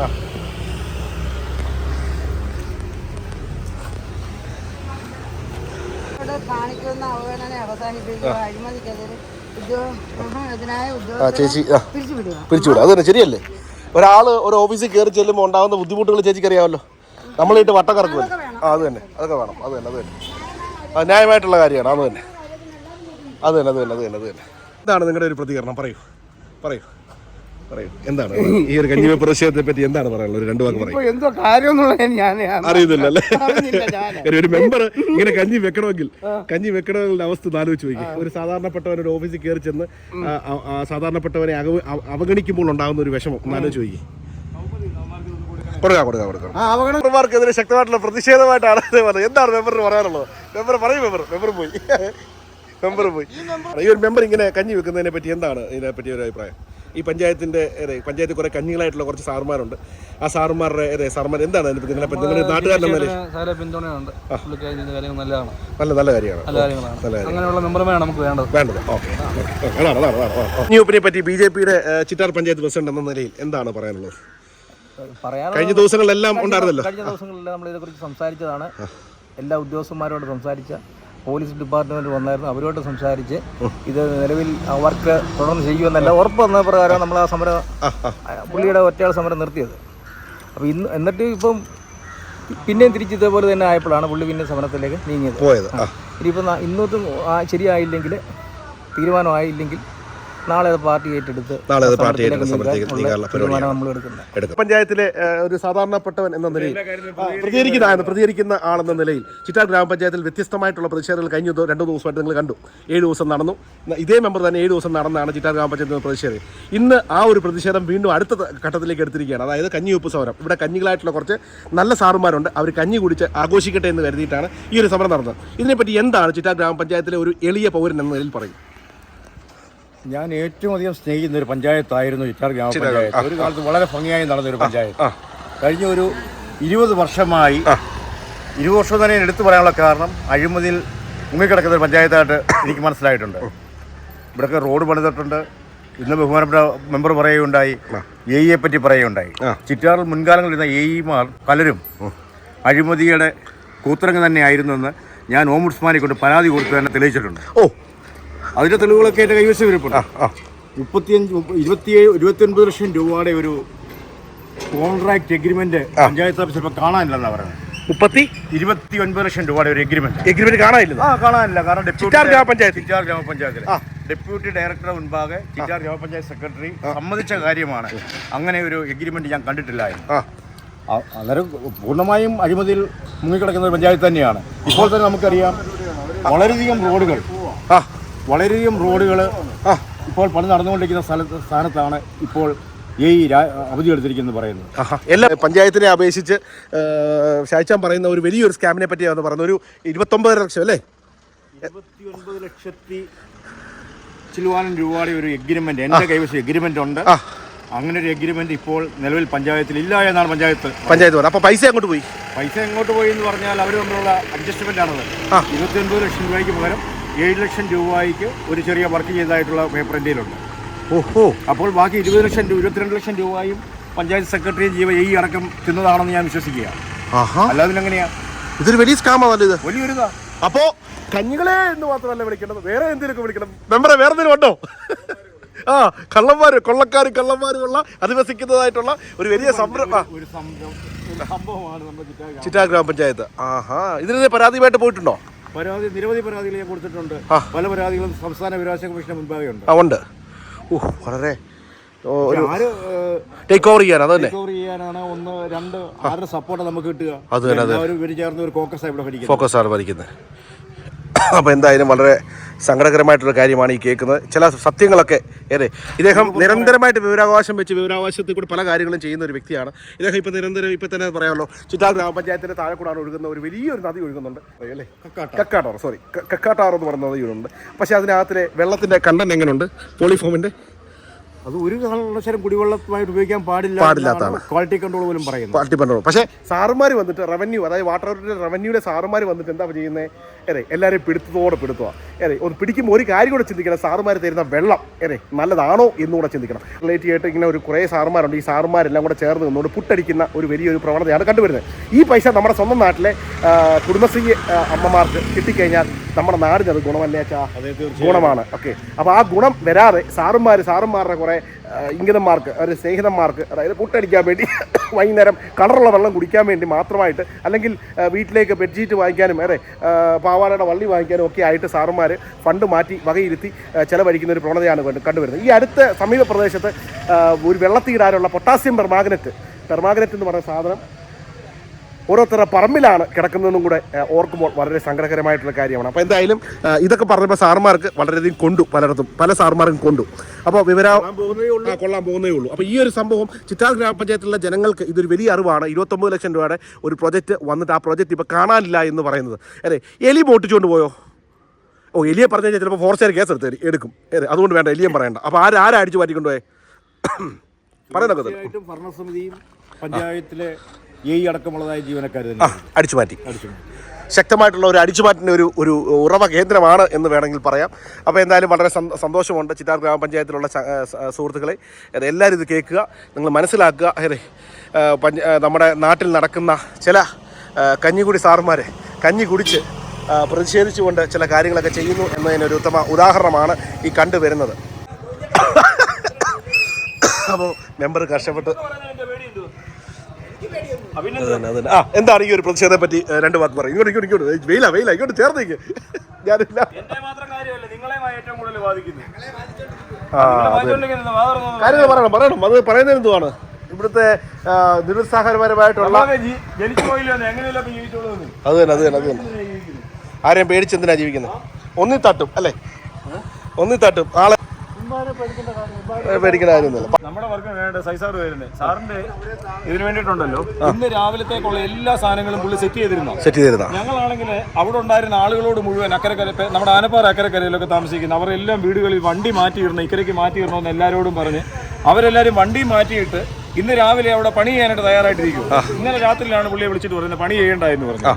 കാണിക്കുന്ന അവഗണന അവസാനിപ്പിക്കുക അഴിമതിക്കെതിരെ. ആ ചേച്ചി ആ. പിരിച്ചുവിടുക. പിരിച്ചുവിടും അത് തന്നെ ശരിയല്ലേ? ഒരാൾ ഒരു ഓഫീസിൽ കയറി ചെല്ലുമ്പോൾ ഉണ്ടാകുന്ന ബുദ്ധിമുട്ടുകൾ ചേച്ചിക്ക് അറിയാമല്ലോ. നമ്മളിട്ട് വട്ടം കറക്കുമല്ലോ? ആ അത് തന്നെ അതൊക്കെ വേണം അത് തന്നെ അത് തന്നെ. അത് ന്യായമായിട്ടുള്ള കാര്യമാണ് അത് തന്നെ. അത് തന്നെ അത് തന്നെ അത് തന്നെ അത് തന്നെ. ഇതാണ് നിങ്ങളുടെ ഒരു പ്രതികരണം. പറയൂ പറയൂ. പറയൂ. എന്താണ്? ഈ ഒരു കഞ്ഞിമ പ്രതിഷേധത്തെ പറ്റി എന്താണ് പറയാനുള്ളത്? ഒരു രണ്ടു വാക്ക് പറയും. ഇപ്പൊ എന്തോ കാര്യം ഞാൻ അറിയുന്നില്ല അല്ലേ? ഒരു മെമ്പർ ഇങ്ങനെ കഞ്ഞി വെക്കണമെങ്കിൽ കഞ്ഞി വെക്കണമെന്നുള്ള അവസ്ഥ ആലോചിച്ച് നോക്കി ഒരു സാധാരണപ്പെട്ടവൻ ഒരു ഓഫീസിൽ കയറി ചെന്ന് സാധാരണപ്പെട്ടവനെ അവഗണിക്കുമ്പോൾ ഉണ്ടാകുന്ന ഒരു വിഷമം ആലോചിച്ച് നോക്കി കൊടുക്കാം കൊടുക്കാം കൊടുക്കാം. ആ അവഗണന മെമ്പർമാർക്കെതിരെ ശക്തമായിട്ടുള്ള പ്രതിഷേധമായിട്ടാണ് പറഞ്ഞത്. എന്താണ് മെമ്പറിന് പറയാനുള്ളത്? മെമ്പർ പറയും മെമ്പർ മെമ്പർ പോയി. <laughs> മെമ്പർ പോയി. ഈ ഒരു മെമ്പർ ഇങ്ങനെ കഞ്ഞി വെക്കുന്നതിനെ പറ്റി എന്താണ് ഇതിനെ പറ്റി ഒരു അഭിപ്രായം? ഈ പഞ്ചായത്തിന്റെ ഏതെ, പഞ്ചായത്തിൽ കുറെ കഞ്ഞികളായിട്ടുള്ള കുറച്ച് സാറുമാരുണ്ട്. ആ സാറുമാരുടെ ഏതെ, സാറുമാർ എന്താണ് അതിനെ നിങ്ങളെ നിങ്ങളുടെ സാറെ പിന്തുണയുണ്ട്. നല്ലതാണ്. നല്ല നല്ല കാര്യമാണ്. അങ്ങനെയുള്ള മെമ്പർമാരാണ് നമുക്ക് വേണ്ടത്. വേണ്ടത്. ഓക്കെ പറ്റി ബി ജെ പിയുടെ ചിറ്റാർ പഞ്ചായത്ത് പ്രസിഡന്റ് എന്ന നിലയിൽ എന്താണ് പറയാനുള്ളത്? കഴിഞ്ഞ ദിവസങ്ങളിലെല്ലാം ഉണ്ടായിരുന്നല്ലോ. കഴിഞ്ഞ ദിവസങ്ങളിൽ നമ്മൾ ഇതിനെക്കുറിച്ച് സംസാരിച്ചതാണ്. എല്ലാ ഉദ്യോഗസ്ഥന്മാരോട് സംസാരിച്ച പോലീസ് ഡിപ്പാർട്ട്മെന്റ് വന്നായിരുന്നു. അവരോട് സംസാരിച്ച് ഇത് നിലവിൽ വർക്ക് തുടർന്ന് ചെയ്യുമെന്നല്ല ഉറപ്പ് വന്ന പ്രകാരം നമ്മൾ ആ സമരം പുള്ളിയുടെ ഒറ്റയാൾ സമരം നിർത്തിയത്. അപ്പോൾ ഇന്ന് എന്നിട്ട് ഇപ്പം പിന്നെയും തിരിച്ച് ഇതേപോലെ തന്നെ ആയപ്പോഴാണ് പുള്ളി പിന്നെ സമരത്തിലേക്ക് നീങ്ങിയത്. പോയത്. ഇനിയിപ്പോൾ ഇന്നത്തും ശരിയായില്ലെങ്കിൽ തീരുമാനമായില്ലെങ്കിൽ നാളെ അത് പാർട്ടി ഏറ്റെടുത്ത് നാളെ അത് പാർട്ടി എടുക്കും. പഞ്ചായത്തിലെ ഒരു സാധാരണപ്പെട്ടവൻ എന്ന നിലയിൽ പ്രതികരിക്കുന്ന പ്രതികരിക്കുന്ന ആളെന്ന നിലയിൽ ചിറ്റാർ ഗ്രാമപഞ്ചായത്തിൽ വ്യത്യസ്തമായിട്ടുള്ള പ്രതിഷേധങ്ങൾ കഴിഞ്ഞ രണ്ടു ദിവസമായിട്ട് നിങ്ങൾ കണ്ടു. ഏഴ് ദിവസം നടന്നു. ഇതേ മെമ്പർ തന്നെ ഏഴ് ദിവസം നടന്നാണ് ചിറ്റാർ ഗ്രാമപഞ്ചായത്തിൽ പ്രതിഷേധം. ഇന്ന് ആ ഒരു പ്രതിഷേധം വീണ്ടും അടുത്ത ഘട്ടത്തിലേക്ക് എടുത്തിരിക്കുകയാണ്. അതായത് കഞ്ഞിവെപ്പ് സമരം. ഇവിടെ കഞ്ഞികളായിട്ടുള്ള കുറച്ച് നല്ല സാറുമാരുണ്ട്. അവർ കഞ്ഞി കുടിച്ച് ആഘോഷിക്കട്ടെ എന്ന് കരുതിയിട്ടാണ് ഈ ഒരു സമരം നടന്നത്. ഇതിനെപ്പറ്റി എന്താണ് ചിറ്റാർ ഗ്രാമപഞ്ചായത്തിലെ ഒരു എളിയ പൗരൻ എന്ന നിലയിൽ പറയും ഞാൻ ഏറ്റവും അധികം സ്നേഹിക്കുന്ന ഒരു പഞ്ചായത്തായിരുന്നു ചിറ്റാർ ഗ്രാമപഞ്ചായത്ത് ഒരു കാലത്ത് വളരെ ഭംഗിയായി നടന്ന ഒരു പഞ്ചായത്ത്. കഴിഞ്ഞ ഒരു ഇരുപത് വർഷമായി ഇരുപത് വർഷം തന്നെ എടുത്തു പറയാനുള്ള കാരണം അഴിമതിയിൽ മുങ്ങിക്കിടക്കുന്ന ഒരു പഞ്ചായത്തായിട്ട് എനിക്ക് മനസ്സിലായിട്ടുണ്ട്. ഇവിടെയൊക്കെ റോഡ് പണിതിട്ടുണ്ട്. ഇന്ന് ബഹുമാനപ്പെട്ട മെമ്പർ പറയുകയുണ്ടായി. എ ഇയെ പറ്റി പറയുകയുണ്ടായി. ചിറ്റാറിൽ മുൻകാലങ്ങളിൽ ഇരുന്ന എ ഇമാർ പലരും അഴിമതിയുടെ കൂത്തരങ്ങ് തന്നെയായിരുന്നെന്ന് ഞാൻ ഓംബുഡ്സ്മാനെ കൊണ്ട് പരാതി കൊടുത്തു തന്നെ തെളിയിച്ചിട്ടുണ്ട്. ഓ. അതിന്റെ തെളിവുകളൊക്കെ എന്റെ കൈവശം ഇരിപ്പുണ്ട്. മുപ്പത്തിയഞ്ച് ഇരുപത്തിയേഴ് ഇരുപത്തിയൊൻപത് ലക്ഷം രൂപയുടെ ഒരു കോൺട്രാക്ട് എഗ്രിമെന്റ് പഞ്ചായത്ത് ഓഫീസ് ഇപ്പൊ കാണാനില്ലെന്നാ പറയുന്നത്. മുപ്പത്തി? ഇരുപത്തി ഒൻപത് ലക്ഷം രൂപയുടെ ഒരു എഗ്രിമെന്റ് എഗ്രിമെന്റ് കാണാനില്ല ആ കാണാനില്ല. കാരണം ഡെപ്യൂട്ടി ചിറ്റാർ ഗ്രാമപഞ്ചായത്ത്. ചിറ്റാർ ഗ്രാമപഞ്ചായത്തിൽ. ഡെപ്യൂട്ടി ഡയറക്ടറുടെ മുൻപാകെ ചിറ്റാർ ഗ്രാമപഞ്ചായത്ത് സെക്രട്ടറി സമ്മതിച്ച കാര്യമാണ്. അങ്ങനെ ഒരു എഗ്രിമെന്റ് ഞാൻ കണ്ടിട്ടില്ലായിരുന്നു. അന്നേരം പൂർണമായും അഴിമതിയിൽ മുങ്ങിക്കിടക്കുന്ന ഒരു പഞ്ചായത്ത് തന്നെയാണ്. ഇപ്പോൾ തന്നെ നമുക്കറിയാം വളരെയധികം റോഡുകൾ ആ. വളരെയധികം റോഡുകൾ ഇപ്പോൾ പണി നടന്നുകൊണ്ടിരിക്കുന്ന സ്ഥലത്ത് സ്ഥാനത്താണ് ഇപ്പോൾ ഈ അവധി എടുത്തിരിക്കുന്നത് പറയുന്നത്. എല്ലാ പഞ്ചായത്തിനെ അപേക്ഷിച്ച് ഷായ്ച്ചാൻ പറയുന്ന ഒരു വലിയൊരു സ്കാമിനെ പറ്റിയാണ് പറയുന്നത്. ഒരു ഇരുപത്തൊമ്പത് ലക്ഷം അല്ലേ? ഇരുപത്തി ഒൻപത് ലക്ഷത്തി ചില്ലുവാനും രൂപയുടെ ഒരു എഗ്രിമെന്റ് എന്റെ കൈവശം എഗ്രിമെന്റ് ഉണ്ട്. അങ്ങനെ ഒരു എഗ്രിമെന്റ് ഇപ്പോൾ നിലവിൽ പഞ്ചായത്തിൽ ഇല്ല എന്നാണ് പഞ്ചായത്ത് പഞ്ചായത്ത് അപ്പൊ പൈസ എങ്ങോട്ട് പോയി? പൈസ എങ്ങോട്ട് പോയി എന്ന് പറഞ്ഞാൽ അവർ തമ്മിലുള്ള അഡ്ജസ്റ്റ്മെന്റ് ആണത്. ഇരുപത്തി ഒൻപത് ലക്ഷം രൂപയ്ക്ക് പകരം ഏഴ് ലക്ഷം രൂപയ്ക്ക് ഒരു ചെറിയ വർക്ക് ചെയ്തതായിട്ടുള്ള പേപ്പർ എന്റെയിലുണ്ട് ഓഹോ. അപ്പോൾ ബാക്കി ഇരുപത് ലക്ഷം രൂപ ഇരുപത്തിരണ്ട് ലക്ഷം രൂപയും പഞ്ചായത്ത് സെക്രട്ടറിയും ജീവ ഈ അടക്കം തിന്നതാണെന്ന് ഞാൻ വിശ്വസിക്കുക ആഹാ. അല്ലാതെ എങ്ങനെയാ ഇതൊരു വലിയ സ്കാമാണല്ലോ ഇത്. വലിയൊരു അപ്പോ കഞ്ഞികളെ എന്ന് മാത്രമല്ല വിളിക്കേണ്ടത് വേറെ എന്തെങ്കിലുമൊക്കെ വിളിക്കണം. മെമ്പറെ വേറെ എന്തെങ്കിലും ഉണ്ടോ? ആ കള്ളന്മാര് കൊള്ളക്കാർ കള്ളന്മാരുള്ള അധിവസിക്കുന്നതായിട്ടുള്ള ഒരു വലിയ സംരംഭം ഒരു ഒരു സംഭവമാണ് നമ്മുടെ ചിറ്റാ ചിറ്റാ ഗ്രാമപഞ്ചായത്ത് ആഹാ. ഇതിനെതിരെ പരാതിയുമായിട്ട് പോയിട്ടുണ്ടോ? പരാതി നിരവധി പരാതികൾ ഞാൻ കൊടുത്തിട്ടുണ്ട്. പല പരാതികളും സംസ്ഥാന വിരാശ കമ്മീഷന് മുൻപാകെ ഉണ്ട്. ഉണ്ട്. ഓ വളരെ ടേക്ക് ഓവർ ചെയ്യാൻ അതല്ലേ റിക്കവർ ചെയ്യാനാണ് ഒന്ന് രണ്ട് ആരുടെ സപ്പോർട്ട് നമുക്ക് കിട്ടുക? അത് തന്നെ, അത് ചേർന്ന് ഒരു ഫോക്കസ് ആണ് ഭരിക്കുന്നത്. അപ്പോൾ എന്തായാലും വളരെ സങ്കടകരമായിട്ടുള്ള കാര്യമാണ് ഈ കേൾക്കുന്നത്. ചില സത്യങ്ങളൊക്കെ ഏതെ ഇദ്ദേഹം നിരന്തരമായിട്ട് വിവരാവകാശം വെച്ച് വിവരാവകാശത്തിൽ കൂടി പല കാര്യങ്ങളും ചെയ്യുന്ന ഒരു വ്യക്തിയാണ്. ഇദ്ദേഹം ഇപ്പോൾ നിരന്തരം ഇപ്പോൾ തന്നെ പറയാമല്ലോ ചിറ്റാർ ഗ്രാമപഞ്ചായത്തിന്റെ താഴെ കൂടാണ് ഒഴുകുന്ന ഒരു വലിയൊരു നദി ഒഴുകുന്നുണ്ട്. അല്ലേ? കക്കാട്ടാർ. സോറി കക്കാട്ടാർ എന്ന് പറയുന്ന നദിയുണ്ട് പക്ഷേ അതിനകത്തിലെ വെള്ളത്തിന്റെ കണ്ടൻ എങ്ങനെയുണ്ട് പോളിഫോമിന്റെ അത് ഒരു കാരണവശാലും കുടിവെള്ളമായിട്ട് ഉപയോഗിക്കാൻ പാടില്ല പാടില്ലാത്തതാണ്. ക്വാളിറ്റി കൺട്രോൾ പോലും പറയുന്നത്. ക്വാളിറ്റി കൺട്രോൾ പക്ഷേ സാറുമാർ വന്നിട്ട് റവന്യൂ അതായത് വാട്ടർ അതോറിറ്റിയുടെ റവന്യൂയുടെ സാറുമാർ വന്നിട്ട് എന്താ ചെയ്യുന്നത് അതെ എല്ലാവരെയും പിടുത്തത്തോടെ പിടുത്തുക അതെ ഒന്ന് പിടിക്കുമ്പോൾ ഒരു കാര്യം കൂടെ ചിന്തിക്കണം. സാറുമാർ തരുന്ന വെള്ളം അതെ നല്ലതാണോ എന്നുകൂടെ ചിന്തിക്കണം. റിലേറ്റ് ആയിട്ട് ഇങ്ങനെ ഒരു കുറേ സാറുമാരുണ്ട്. ഈ സാറുമാരെല്ലാം കൂടെ ചേർന്ന് നിന്നുകൊണ്ട് പുട്ടടിക്കുന്ന ഒരു വലിയൊരു പ്രവണതയാണ് കണ്ടുവരുന്നത്. ഈ പൈസ നമ്മുടെ സ്വന്തം നാട്ടിലെ കുടുംബശ്രീ അമ്മമാർക്ക് കിട്ടിക്കഴിഞ്ഞാൽ നമ്മുടെ നാടിന് അത് ഗുണമല്ലേ അച്ഛാ? ഗുണമാണ്. ഓക്കെ. അപ്പോൾ ആ ഗുണം വരാതെ സാറുമാർ സാറുമാരുടെ കുറേ ഇംഗിതന്മാർക്ക് ഒരു സ്നേഹിതന്മാർക്ക് അതായത് പുട്ടടിക്കാൻ വേണ്ടി <coughs> വൈകുന്നേരം കളറുള്ള വെള്ളം കുടിക്കാൻ വേണ്ടി മാത്രമായിട്ട് അല്ലെങ്കിൽ വീട്ടിലേക്ക് ബെഡ്ഷീറ്റ് വാങ്ങിക്കാനും അതെ പാവാടയുടെ വള്ളി വാങ്ങിക്കാനും ഒക്കെ ആയിട്ട് സാറുമാർ ഫണ്ട് മാറ്റി വകയിരുത്തി ചിലവഴിക്കുന്ന ഒരു പ്രവണതയാണ് കണ്ടു- കണ്ടുവരുന്നത്. ഈ അടുത്ത സമീപ പ്രദേശത്ത് ഒരു വെള്ളത്തീടാനുള്ള പൊട്ടാസ്യം പെർമാഗ്നറ്റ് പെർമാഗ്നറ്റ് എന്ന് പറയുന്ന സാധനം ഓരോരുത്തരുടെ പറമ്പിലാണ് കിടക്കുന്നതെന്നും കൂടെ ഓർക്കുമ്പോൾ വളരെ സങ്കടകരമായിട്ടുള്ള കാര്യമാണ്. അപ്പോൾ എന്തായാലും ഇതൊക്കെ പറഞ്ഞപ്പോൾ സാർമാർക്ക് വളരെയധികം കൊണ്ടു പലയിടത്തും പല സാർമാർക്കും കൊണ്ടു. അപ്പോൾ വിവര കൊള്ളാൻ പോകുന്നേ ഉള്ളൂ. അപ്പോൾ ഈ ഒരു സംഭവം ചിറ്റാർ ഗ്രാമപഞ്ചായത്തിലുള്ള ജനങ്ങൾക്ക് ഇതൊരു വലിയ അറിവാണ്. ഇരുപത്തൊമ്പത് ലക്ഷം രൂപയുടെ ഒരു പ്രൊജക്റ്റ് വന്നിട്ട് ആ പ്രൊജക്റ്റ് ഇപ്പോൾ കാണാനില്ല എന്ന് പറയുന്നത്. അതെ എലി മോട്ടിച്ചുകൊണ്ട് പോയോ? ഓ എലിയെ പറഞ്ഞു കഴിഞ്ഞാൽ ചിലപ്പോൾ ഫോറസ്റ്റുകാർ കേസ് എടുത്ത് എടുക്കും. അതെ അതുകൊണ്ട് വേണ്ട എലിയും പറയണ്ട. അപ്പോൾ ആര് ആരാ അടിച്ചു മാറ്റിക്കൊണ്ടുപോയേ പറയുന്നൊക്കെ തീർച്ചയായിട്ടും ഭരണസമിതിയും പഞ്ചായത്തിലെ എ അടക്കമുള്ളതായ ജീവനക്കാർ തന്നെ അടിച്ചു മാറ്റി. ശക്തമായിട്ടുള്ള ഒരു അടിച്ചുമാറ്റിന്റെ ഒരു ഒരു ഉറവ കേന്ദ്രമാണ് എന്ന് വേണമെങ്കിൽ പറയാം. അപ്പോൾ എന്തായാലും വളരെ സന്തോഷമുണ്ട് ചിറ്റാർ ഗ്രാമപഞ്ചായത്തിലുള്ള സുഹൃത്തുക്കളെ. അത് എല്ലാവരും ഇത് കേൾക്കുക നിങ്ങൾ മനസ്സിലാക്കുക. അതെ പഞ്ച നമ്മുടെ നാട്ടിൽ നടക്കുന്ന ചില കഞ്ഞിക്കുടി സാറുമാരെ കഞ്ഞി കുടിച്ച് പ്രതിഷേധിച്ചുകൊണ്ട് ചില കാര്യങ്ങളൊക്കെ ചെയ്യുന്നു എന്നതിനൊരു ഉത്തമ ഉദാഹരണമാണ് ഈ കണ്ടുവരുന്നത്. അപ്പോൾ മെമ്പർ കഷ്ടപ്പെട്ട് അതന്നെ, അതന്നെ. ആ എന്താണ് ഈ ഒരു പ്രതിഷേധത്തെ പറ്റി രണ്ട് വാക്ക് പറയും. ഇങ്ങോട്ട് ഇങ്ങോട്ട് ഇങ്ങോട്ട്. വെയില വെയില ഇങ്ങോട്ട് ചേർത്തേക്ക്. ഞാനില്ല. കാര്യങ്ങൾ പറയണം പറയണം. അത് പറയുന്നത് എന്തുവാണ്? ഇവിടുത്തെ നിരുത്സാഹപരമായിട്ടുള്ള. അത് തന്നെ അത് തന്നെ അത് തന്നെ. ആരെയും പേടിച്ച് എന്തിനാ ജീവിക്കുന്നത്? ഒന്നി തട്ടും അല്ലേ? ഒന്നി തട്ടും ആളെ കാര്യമൊന്നുമില്ല. നമ്മുടെ വർക്ക് വേണ്ട സൈസാർ വരുന്നത് സാറിന്റെ ഇതിന് വേണ്ടിയിട്ടുണ്ടല്ലോ. ഇന്ന് രാവിലത്തേക്കുള്ള എല്ലാ സാധനങ്ങളും പുള്ളി സെറ്റ് ചെയ്തിരുന്നു? സെറ്റ് ചെയ്തിരുന്ന ഞങ്ങളാണെങ്കിൽ അവിടെ ഉണ്ടായിരുന്ന ആളുകളോട് മുഴുവൻ അക്കരക്കര നമ്മുടെ ആനപ്പാറ അക്കരക്കരയിലൊക്കെ താമസിക്കുന്ന അവരെല്ലാം വീടുകളിൽ വണ്ടി മാറ്റിയിരുന്നു ഇക്കരയ്ക്ക് മാറ്റിയിടണമെന്ന് എല്ലാവരോടും പറഞ്ഞ് അവരെല്ലാവരും വണ്ടി മാറ്റിയിട്ട് ഇന്ന് രാവിലെ അവിടെ പണി ചെയ്യാനായിട്ട് തയ്യാറായിട്ടിരിക്കും. ഇന്നലെ രാത്രിയിലാണ് പുള്ളിയെ വിളിച്ചിട്ട് പറയുന്നത് പണി ചെയ്യേണ്ട എന്ന് പറഞ്ഞു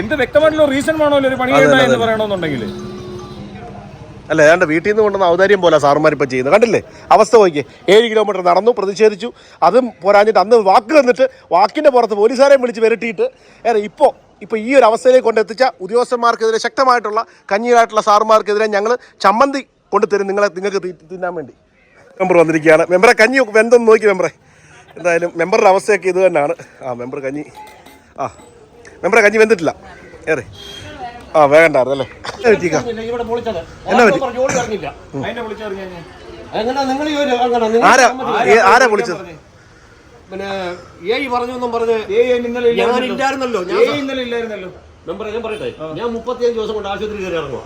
എന്ത് വ്യക്തമായിട്ടുള്ള റീസൺ വേണമല്ലോ ഒരു പണി ചെയ്യേണ്ട എന്ന് പറയണമെന്നുണ്ടെങ്കിൽ അല്ല? ഏതാണ്ട് വീട്ടിൽ നിന്ന് കൊണ്ടുവന്ന ഔദാര്യം പോലെ സാറുമാർ ഇപ്പം ചെയ്യുന്നത്. കണ്ടില്ലേ? അവസ്ഥ നോക്കിയേ. ഏഴ് കിലോമീറ്റർ നടന്നു പ്രതിഷേധിച്ചു. അതും പോരാഞ്ഞിട്ട് അന്ന് വാക്ക് തന്നിട്ട് വാക്കിന്റെ പുറത്ത് പോലീസുകാരെയും വിളിച്ച് വരട്ടിയിട്ട് ഏറെ ഇപ്പോൾ ഇപ്പോൾ ഈ ഒരു അവസ്ഥയിലേക്ക് കൊണ്ടെത്തിച്ച ഉദ്യോഗസ്ഥന്മാർക്കെതിരെ ശക്തമായിട്ടുള്ള കഞ്ഞീരായിട്ടുള്ള സാറുമാർക്കെതിരെ ഞങ്ങൾ ചമ്മന്തി കൊണ്ടുതരും നിങ്ങളെ നിങ്ങൾക്ക് തിന്നാൻ വേണ്ടി. മെമ്പർ വന്നിരിക്കുകയാണ്. മെമ്പറെ കഞ്ഞി വെന്തൊന്ന് നോക്കി മെമ്പറെ. എന്തായാലും മെമ്പറുടെ അവസ്ഥയൊക്കെ ഇത് തന്നെയാണ് ആ മെമ്പർ കഞ്ഞി ആ മെമ്പറെ കഞ്ഞി വെന്തിട്ടില്ല. ഏറെ. ആ വേണ്ട അല്ലേ ഇവിടെ പൊളിച്ചത്. എന്നാ പറ്റി? ജോലി പറഞ്ഞില്ല അതിന്റെ വിളിച്ചറിഞ്ഞു നിങ്ങൾ ഈ ഒരു അങ്ങനെ നിങ്ങൾ ആരാ? വിളിച്ചത്? പിന്നെ ഏയ് പറഞ്ഞു എന്നും പറഞ്ഞ് ഇന്നലെ ഞാൻ ഇല്ലായിരുന്നല്ലോ. ഇന്നലെ ഇല്ലായിരുന്നല്ലോ. നമ്പർ ഞാൻ പറയട്ടെ? ഞാൻ മുപ്പത്തിയഞ്ച് ദിവസം കൊണ്ട് ആശുപത്രി കയറി ഇറങ്ങും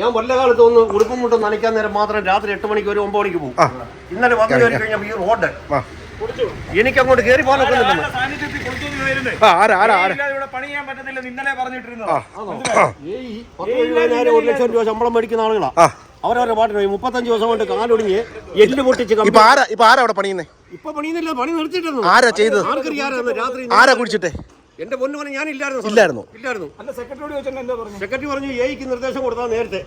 ഞാൻ വല്ല കാലത്ത് ഒന്ന് ഉടുപ്പും മുട്ടും നനയ്ക്കാൻ നേരം മാത്രം രാത്രി എട്ട് മണിക്ക് ഒരു ഒമ്പത് മണിക്ക് പോകും. ഇന്നലെ വന്നു കയറി കഴിഞ്ഞാൽ ഈ റോഡ്. എനിക്ക് അങ്ങോട്ട് കയറി പോകാൻ ആ ആരാ ആരാ ആരാ? ഇവിടെ പണി ചെയ്യാൻ പറ്റത്തില്ല ഇന്നലെ പറഞ്ഞിട്ടിരുന്നു ഏയ് പത്ത് എഴുപതിനായിരം ഒരു ലക്ഷം രൂപ ശമ്പളം മേടിക്കുന്ന ആളുകളാ. അവരവരുടെ പാട്ടിന് പോയി മുപ്പത്തഞ്ച് ദിവസം കൊണ്ട് കാലൊടിഞ്ഞ് എല്ല് പൊട്ടിച്ച് കമ്പി- ഇപ്പൊ ആരാ ഇപ്പൊ ആരാ അവിടെ പണിയുന്നേ? ഇപ്പൊ പണിയുന്നില്ല പണി നിർത്തിയിട്ടുണ്ട് ആരാ ചെയ്തത്? ആർക്കറിയാമായിരുന്നു രാത്രി ആരാ കുടിച്ചിട്ടെ? എന്റെ പൊന്നു പറഞ്ഞു ഞാൻ ഇല്ലായിരുന്നു ഇല്ലായിരുന്നു. ഇല്ലായിരുന്നു. അല്ല സെക്രട്ടറി വെച്ചിട്ട് എന്താ പറഞ്ഞു? സെക്രട്ടറി പറഞ്ഞു എയ്ക്ക് നിർദ്ദേശം കൊടുത്താൽ നേരത്തെ.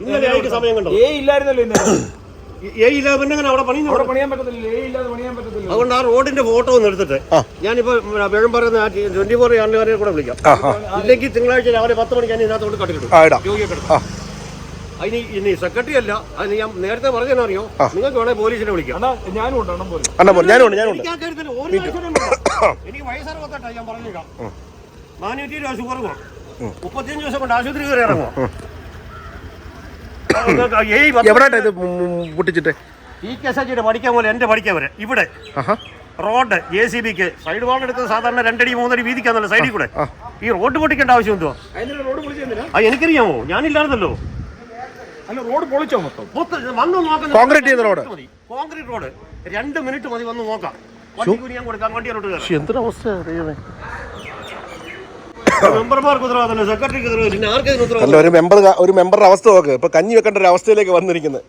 ഇന്നലെ സമയം കണ്ടോ? ഏ ഇല്ലായിരുന്നല്ലോ ഇന്നലെ. എ ഇല്ല പിന്നെ അവിടെ പണി അവിടെ പണിയാൻ പറ്റത്തില്ല. ഏ ഇല്ലാതെ പണിയാൻ പറ്റത്തില്ല. അതുകൊണ്ട് ആ റോഡിന്റെ ഫോട്ടോ ഒന്ന് എടുത്തിട്ട് ഞാനിപ്പോ വേഗം പറയുന്ന ട്വന്റി ഫോർ ചാനലുകാരെ കൂടെ വിളിക്കാം. ആ ആ. ഇല്ലെങ്കിൽ തിങ്കളാഴ്ച രാവിലെ പത്ത് മണിക്ക് ഞാൻ ഇതിനകത്തോട്ട് കട്ടിട്ടു ആ ഇടാം. രോഗിയെ അതിന് ഇനി സെക്രട്ടറി അല്ല. അതിന് ഞാൻ നേരത്തെ പറഞ്ഞറിയോ നിങ്ങൾക്ക് വേണേ പോലീസിനെ വിളിക്കാം. ഞാനുണ്ട് എനിക്ക് ആ വയസ്സറുപത്തെട്ടാ ഞാൻ പറഞ്ഞേക്കാം. നാനൂറ്റി രൂപ ഷുഗർ കുറവ് മുപ്പത്തിയഞ്ച് ദിവസം കൊണ്ട് ആശുപത്രി കയറി ഇറങ്ങും ഏയ് പത്ത് എവിടെയാ ഇത് പൊട്ടിച്ചിട്ടെ ഈ കെസജിയുടെ പഠിക്കാൻ പോലെ എന്റെ പഠിക്കാൻ വരെ. ഇവിടെ റോഡ് ജെ സി ബിക്ക് സൈഡ് വാൾ എടുക്കുന്നത് സാധാരണ രണ്ടടി മൂന്നടി വീതിക്കാന്നല്ലോ സൈഡിൽ കൂടെ. ഈ റോഡ് പൊട്ടിക്കേണ്ട ആവശ്യം എന്തുവാ? ആ എനിക്കറിയാമോ? ഞാനില്ലായിരുന്നല്ലോ. കോൺക്രീറ്റ് ചെയ്ത റോഡ്. കോൺക്രീറ്റ് റോഡ് രണ്ട് മിനിറ്റ് മതി വന്ന് നോക്കാം. വണ്ടി കൂലി ഞാൻ കൊടുക്കാം വണ്ടിയിലോട്ട് അവസ്ഥ എന്തൊരവസ്ഥ അല്ല ഒരു മെമ്പർ ഒരു മെമ്പറുടെ അവസ്ഥ നോക്ക്. ഇപ്പൊ കഞ്ഞി വെക്കേണ്ട ഒരു അവസ്ഥയിലേക്ക് വന്നിരിക്കുന്നത്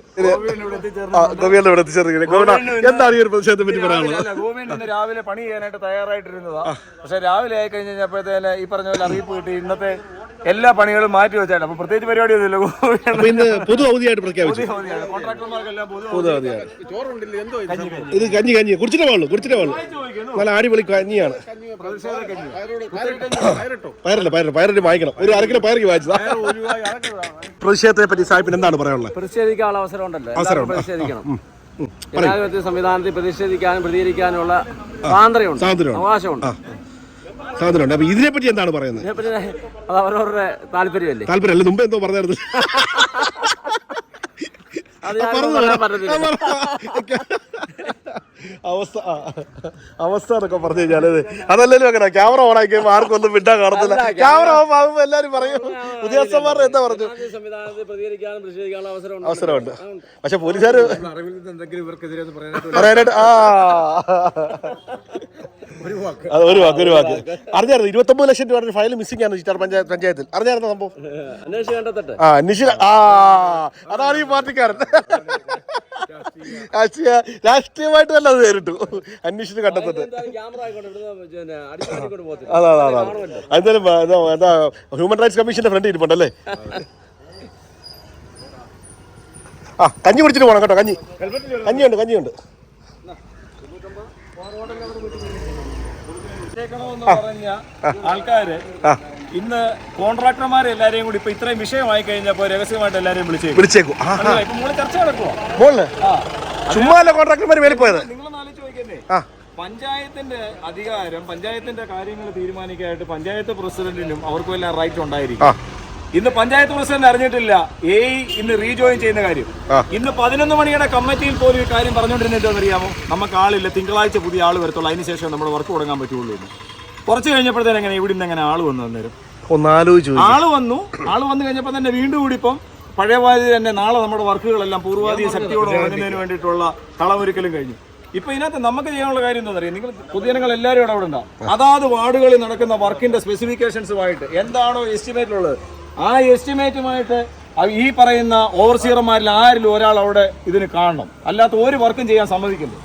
ഇവിടെ എത്തിച്ചേർന്നിരിക്കുന്നത് എന്താണ് ഈ ഒരു പ്രതിഷേധത്തെ പറ്റി പറയാനുള്ളത്? ഇന്ന് രാവിലെ പണി ചെയ്യാനായിട്ട് തയ്യാറായിട്ടിരുന്നതാ. പക്ഷെ രാവിലെ ആയി കഴിഞ്ഞ് കഴിഞ്ഞപ്പോഴത്തേന് ഈ പറഞ്ഞ പോലെ അറിയിപ്പ് കിട്ടി. ഇന്നത്തെ എല്ലാ പണികളും മാറ്റി വെച്ചാണ്. അപ്പൊ പ്രത്യേകിച്ച് പരിപാടി ഒന്നുമില്ല ഇന്ന് പൊതു അവധിയായിട്ട് പ്രഖ്യാപിച്ചു. കോൺട്രാക്ടർമാർക്കെല്ലാം പൊതു പൊതു അവധിയാണ്. ഇത്? കഞ്ഞി കഞ്ഞി. കുടിച്ചിട്ടേ വേളൂ കുടിച്ചിട്ടേ വേളൂ നല്ല അടിപൊളി കഞ്ഞിയാണ്. പയറല്ല പയറില്ല പയറിന് വാങ്ങിക്കണം. ഒരു അരക്കിലോ പയറിക്ക് വായിച്ചതാ പ്രതിഷേധത്തെ പറ്റി സാഹിബിന് എന്താണ് പറയാനുള്ളത്? പ്രതിഷേധിക്കാനുള്ള അവസരം ഉണ്ടല്ലോ. പ്രതിഷേധിക്കണം. ജനാധിപത്യ സംവിധാനത്തിൽ പ്രതിഷേധിക്കാനും പ്രതികരിക്കാനുള്ള സ്വാതന്ത്ര്യമുണ്ട്. സ്വാതന്ത്ര്യമുണ്ട്. അവകാശമുണ്ട്. സാധനമുണ്ട് അപ്പൊ ഇതിനെ പറ്റി എന്താണ് പറയുന്നത്? അത് അവരവരുടെ താല്പര്യമല്ലേ? താല്പര്യമല്ലേ മുമ്പ് എന്തോ പറഞ്ഞായിരുന്നു <laughs> അത് ആ, ഞാൻ പറഞ്ഞു പറയാൻ തരാം. പറ്റത്തില്ല. ആ, പറ. അവസ്ഥ ആ, അവസ്ഥ എന്നൊക്കെ പറഞ്ഞു കഴിഞ്ഞാൽ അതല്ലല്ലോ അങ്ങനെ. ക്യാമറ ഓൺ ആക്കി ആർക്കും ഒന്നും വിട്ടാൻ കാണത്തില്ല. ക്യാമറ ഓഫ് ആകുമ്പോ എല്ലാരും പറയും. ഉദ്യോഗസ്ഥന്മാരുടെ എന്താ പറഞ്ഞു? അവസരമുണ്ട്. പക്ഷെ പോലീസുകാർ പറയാനായിട്ട് ആ. അത് ഒരു വാക്ക് ഒരു വാക്ക്. അറിഞ്ഞായിരുന്നു? ഇരുപത്തൊമ്പത് ലക്ഷം രൂപ ഫയൽ മിസ്സിംഗ് ആണ് ചിറ്റാർ പഞ്ചായത്ത് പഞ്ചായത്തിൽ. അറിഞ്ഞായിരുന്നു സംഭവം? അന്വേഷിച്ച് ആ നിഷില ആ അതാണ് ഈ പാർട്ടിക്കാരൻ. രാഷ്ട്രീയ രാഷ്ട്രീയമായിട്ട് തന്നെ അത് നേരിട്ടു. അന്വേഷിച്ച് കണ്ടെത്തട്ടെ. അതാ അതാ അതാ എന്തായാലും എന്താ ഹ്യൂമൻ റൈറ്റ്സ് കമ്മീഷന്റെ ഫ്രണ്ട് ഇരിപ്പുണ്ടല്ലേ? ആ കഞ്ഞി കുടിച്ചിട്ട് പോകണം കേട്ടോ കഞ്ഞി. കഞ്ഞിയുണ്ട് കഞ്ഞിയുണ്ട്. പറഞ്ഞ ആൾക്കാര് ഇന്ന് കോൺട്രാക്ടർമാരെ എല്ലാരെയും കൂടി ഇപ്പൊ ഇത്രയും വിഷയമായി കഴിഞ്ഞപ്പോ രഹസ്യമായിട്ട് എല്ലാരെയും വിളിച്ചേക്കും. വിളിച്ചേക്കും. മോൾ ചർച്ച നടക്കുവാ? മോളിൽ ചുമ്മാ അല്ല കോൺട്രാക്ടർമാർ മേലെ പോയത്. നോക്കിയല്ലേ പഞ്ചായത്തിന്റെ അധികാരം പഞ്ചായത്തിന്റെ കാര്യങ്ങൾ തീരുമാനിക്കാനായിട്ട് പഞ്ചായത്ത് പ്രസിഡന്റിനും അവർക്കും എല്ലാം റൈറ്റ് ഉണ്ടായിരിക്കും. ഇന്ന് പഞ്ചായത്ത് പ്രസിഡന്റ് അറിഞ്ഞിട്ടില്ല. എ ഇന്ന് റീജോയിൻ ചെയ്യുന്ന കാര്യം. ഇന്ന് പതിനൊന്ന് മണിയുടെ കമ്മിറ്റിയിൽ പോലും ഈ കാര്യം പറഞ്ഞുകൊണ്ടിരുന്നത് അറിയാമോ? നമുക്ക് ആളില്ല. തിങ്കളാഴ്ച പുതിയ ആൾ വരത്തുള്ളൂ. അതിനുശേഷം നമ്മൾ വർക്ക് തുടങ്ങാൻ പറ്റുള്ളൂ എന്ന്. കുറച്ച് കഴിഞ്ഞപ്പോഴത്തേനും എങ്ങനെ ഇവിടെ നിന്ന് എങ്ങനെ ആൾ വന്നു അന്നേരം. ആൾ വന്നു. ആൾ വന്നു കഴിഞ്ഞപ്പോൾ തന്നെ വീണ്ടും കൂടി ഇപ്പം പഴയ മാതിരി തന്നെ നാളെ നമ്മുടെ വർക്കുകളെല്ലാം പൂർവാധിക ശക്തിയോടെ തുടങ്ങുന്നതിന് വേണ്ടിയിട്ടുള്ള തളമൊരുക്കലും കഴിഞ്ഞു. ഇപ്പൊ ഇതിനകത്ത് നമുക്ക് ചെയ്യാനുള്ള കാര്യം എന്താ പറയുക നിങ്ങൾ പൊതുജനങ്ങൾ എല്ലാവരും ഇടപെടണ്ട അതാത് വാർഡുകളിൽ നടക്കുന്ന വർക്കിന്റെ സ്പെസിഫിക്കേഷൻസുമായിട്ട് എന്താണോ എസ്റ്റിമേറ്റിലുള്ളത് ആ എസ്റ്റിമേറ്റുമായിട്ട് ഈ പറയുന്ന ഓവർസിയർമാരിൽ ആരിലും ഒരാൾ അവിടെ ഇതിന് കാണണം. അല്ലാത്ത ഒരു വർക്കും ചെയ്യാൻ സമ്മതിക്കുന്നു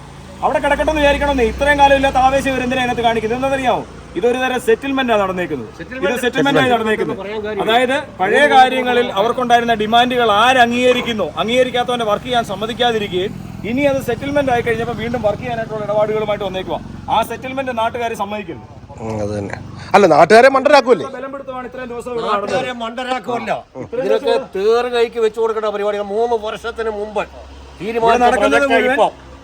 അവിടെ കിടക്കട്ടെന്ന് വിചാരിക്കണമെന്ന് ഇത്രയും കാലം ഇല്ലാത്ത ആവേശം ഇവർ എന്തിനാ അതിനകത്ത് കാണിക്കുന്നത്? എന്താണെന്നറിയാമോ? ഇതൊരു തരം സെറ്റിൽമെന്റ് ആണ് നടന്നേക്കുന്നത്. ഇത് സെറ്റിൽമെന്റ് ആയി നടന്നേക്കുന്നത്. അതായത് പഴയ കാര്യങ്ങളിൽ അവർക്കുണ്ടായിരുന്ന ഡിമാൻഡുകൾ ആര് അംഗീകരിക്കുന്നു? അംഗീകരിക്കാത്തവനെ വർക്ക് ചെയ്യാൻ സമ്മതിക്കാതിരിക്കുകയും ഇനി അത് സെറ്റിൽമെന്റ് ആയി കഴിഞ്ഞപ്പോൾ വീണ്ടും വർക്ക് ചെയ്യാനായിട്ടുള്ള ഇടപാടുകളുമായിട്ട് വന്നേക്കുക ആ സെറ്റിൽമെന്റ് നാട്ടുകാർ സമ്മതിക്കുന്നു അത് തന്നെ. അല്ല നാട്ടുകാരെ മണ്ടരാക്കുമല്ല ഇതിനൊക്കെ തേറ് കൈക്ക് വെച്ചു കൊടുക്കേണ്ട പരിപാടികൾ മൂന്ന് വർഷത്തിന് മുമ്പ് തീരുമാനം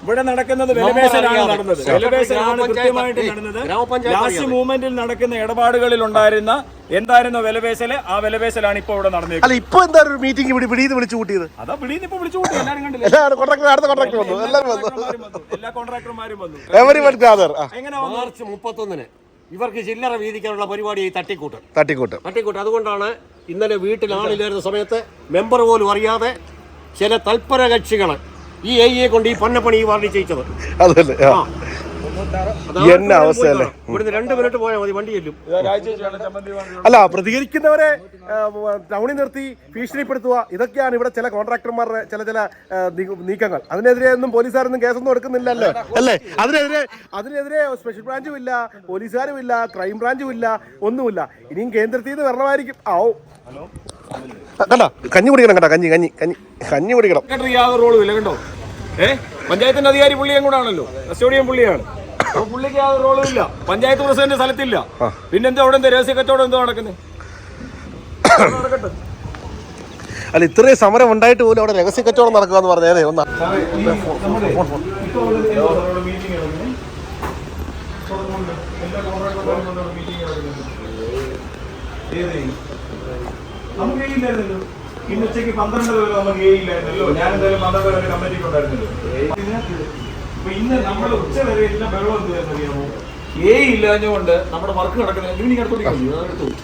ഇവിടെ നടക്കുന്നത് നമ്മൾ വിലപേശലാണ് അറിയാതെ. നടന്നത്. വിലപേശലാണ് കൃത്യമായിട്ട് നടന്നത്. ലാസ്റ്റ്. മൂവ്മെന്റിൽ നടക്കുന്ന ഇടപാടുകളിൽ ഉണ്ടായിരുന്ന എന്തായിരുന്നു വിലപേശൽ ആ വിലപേശലാണ് ഇപ്പൊ ഇവിടെ നടന്നത് അല്ല ഇപ്പൊ എന്താ ഒരു മീറ്റിംഗ് ഇവിടെ പിടിയിൽ വിളിച്ചു കൂട്ടിയത്? അതാ പിടിയിൽ ഇപ്പൊ വിളിച്ചു കൂട്ടി എല്ലാരും കണ്ടില്ലേ? എല്ലാവരും കോൺട്രാക്ടർ അടുത്ത കോൺട്രാക്ടർ വന്നു. എല്ലാവരും വന്നു. കോൺട്രാക്ടർമാരും വന്നു. എല്ലാ കോൺട്രാക്ടർമാരും വന്നു. എവരി വൺ ഗാദർ എങ്ങനെ മാർച്ച് മുപ്പത്തൊന്നിന്. ഇവർക്ക് ചില്ലറ വീതിക്കാനുള്ള പരിപാടി ഈ തട്ടിക്കൂട്ട്. തട്ടിക്കൂട്ട്. തട്ടിക്കൂട്ട്. അതുകൊണ്ടാണ് ഇന്നലെ വീട്ടിൽ ആളില്ലായിരുന്ന സമയത്ത് മെമ്പർ പോലും അറിയാതെ ചില തൽപര കക്ഷികൾ ഈ എ കൊണ്ട് ഈ പന്നപ്പണി ഈ വാർഡിൽ ചെയ്യിച്ചത്. അതല്ലേ. എന്നെ അവസ്ഥയല്ലേ ഇവിടുന്ന് രണ്ട് മിനിറ്റ് പോയാൽ മതി വണ്ടി അല്ല പ്രതികരിക്കുന്നവരെ ടൗണിൽ നിർത്തി ഭീഷണിപ്പെടുത്തുക ഇതൊക്കെയാണ് ഇവിടെ ചില കോൺട്രാക്ടർമാരുടെ ചില ചില നീക്കങ്ങൾ. അതിനെതിരെ ഒന്നും പോലീസുകാരൊന്നും കേസൊന്നും എടുക്കുന്നില്ലല്ലോ. അല്ലേ? അതിനെതിരെ അതിനെതിരെ സ്പെഷ്യൽ ബ്രാഞ്ചും ഇല്ല പോലീസുകാരും ഇല്ല ക്രൈം ബ്രാഞ്ചും ഇല്ല ഒന്നുമില്ല. ഇനിയും കേന്ദ്രത്തിൽ നിന്ന് വരണമായിരിക്കും. ആ ഓ കണ്ട? കഞ്ഞി കുടിക്കണം കേട്ടോ കഞ്ഞി കഞ്ഞി കഞ്ഞി കഞ്ഞി കുടിക്കണം. യാതൊരു റോളും ഇല്ല കണ്ടോ? ഏഹ് പഞ്ചായത്തിന്റെ അധികാരി പുള്ളിയും കൂടെ ആണല്ലോ. കസ്റ്റോഡിയൻ പുള്ളിയാണ്. പുള്ളിക്ക് യാതൊരു റോളും ഇല്ല. പഞ്ചായത്ത് പ്രസിഡന്റ് സ്ഥലത്തില്ല. പിന്നെന്താ അവിടെ എന്താ രഹസ്യ കച്ചവടം എന്തോ നടക്കുന്നത് നടക്കട്ടെ. അല്ല ഇത്രയും സമരം ഉണ്ടായിട്ട് പോലും അവിടെ രഹസ്യ കച്ചവടം നടക്കുക എന്ന് പറഞ്ഞേ ഒന്നാ. നമുക്ക് ഏ ഇല്ലായിരുന്നല്ലോ. ഇന്ന് ഉച്ചയ്ക്ക് പന്ത്രണ്ട് വരെ നമുക്ക് ഏയില്ലായിരുന്നല്ലോ ഞാൻ എന്തായാലും പന്ത്രണ്ട് വരെ കമ്മിറ്റിക്ക് ഉണ്ടായിരുന്നല്ലോ. അപ്പൊ ഇന്ന് നമ്മൾ ഉച്ച വരെ എല്ലാം വെള്ളം എന്ത് അറിയാമോ? ഏ ഇല്ലാഞ്ഞുകൊണ്ട് നമ്മുടെ വർക്ക് നടക്കുന്നത് ഇവനിങ് അടുത്തോട്ട്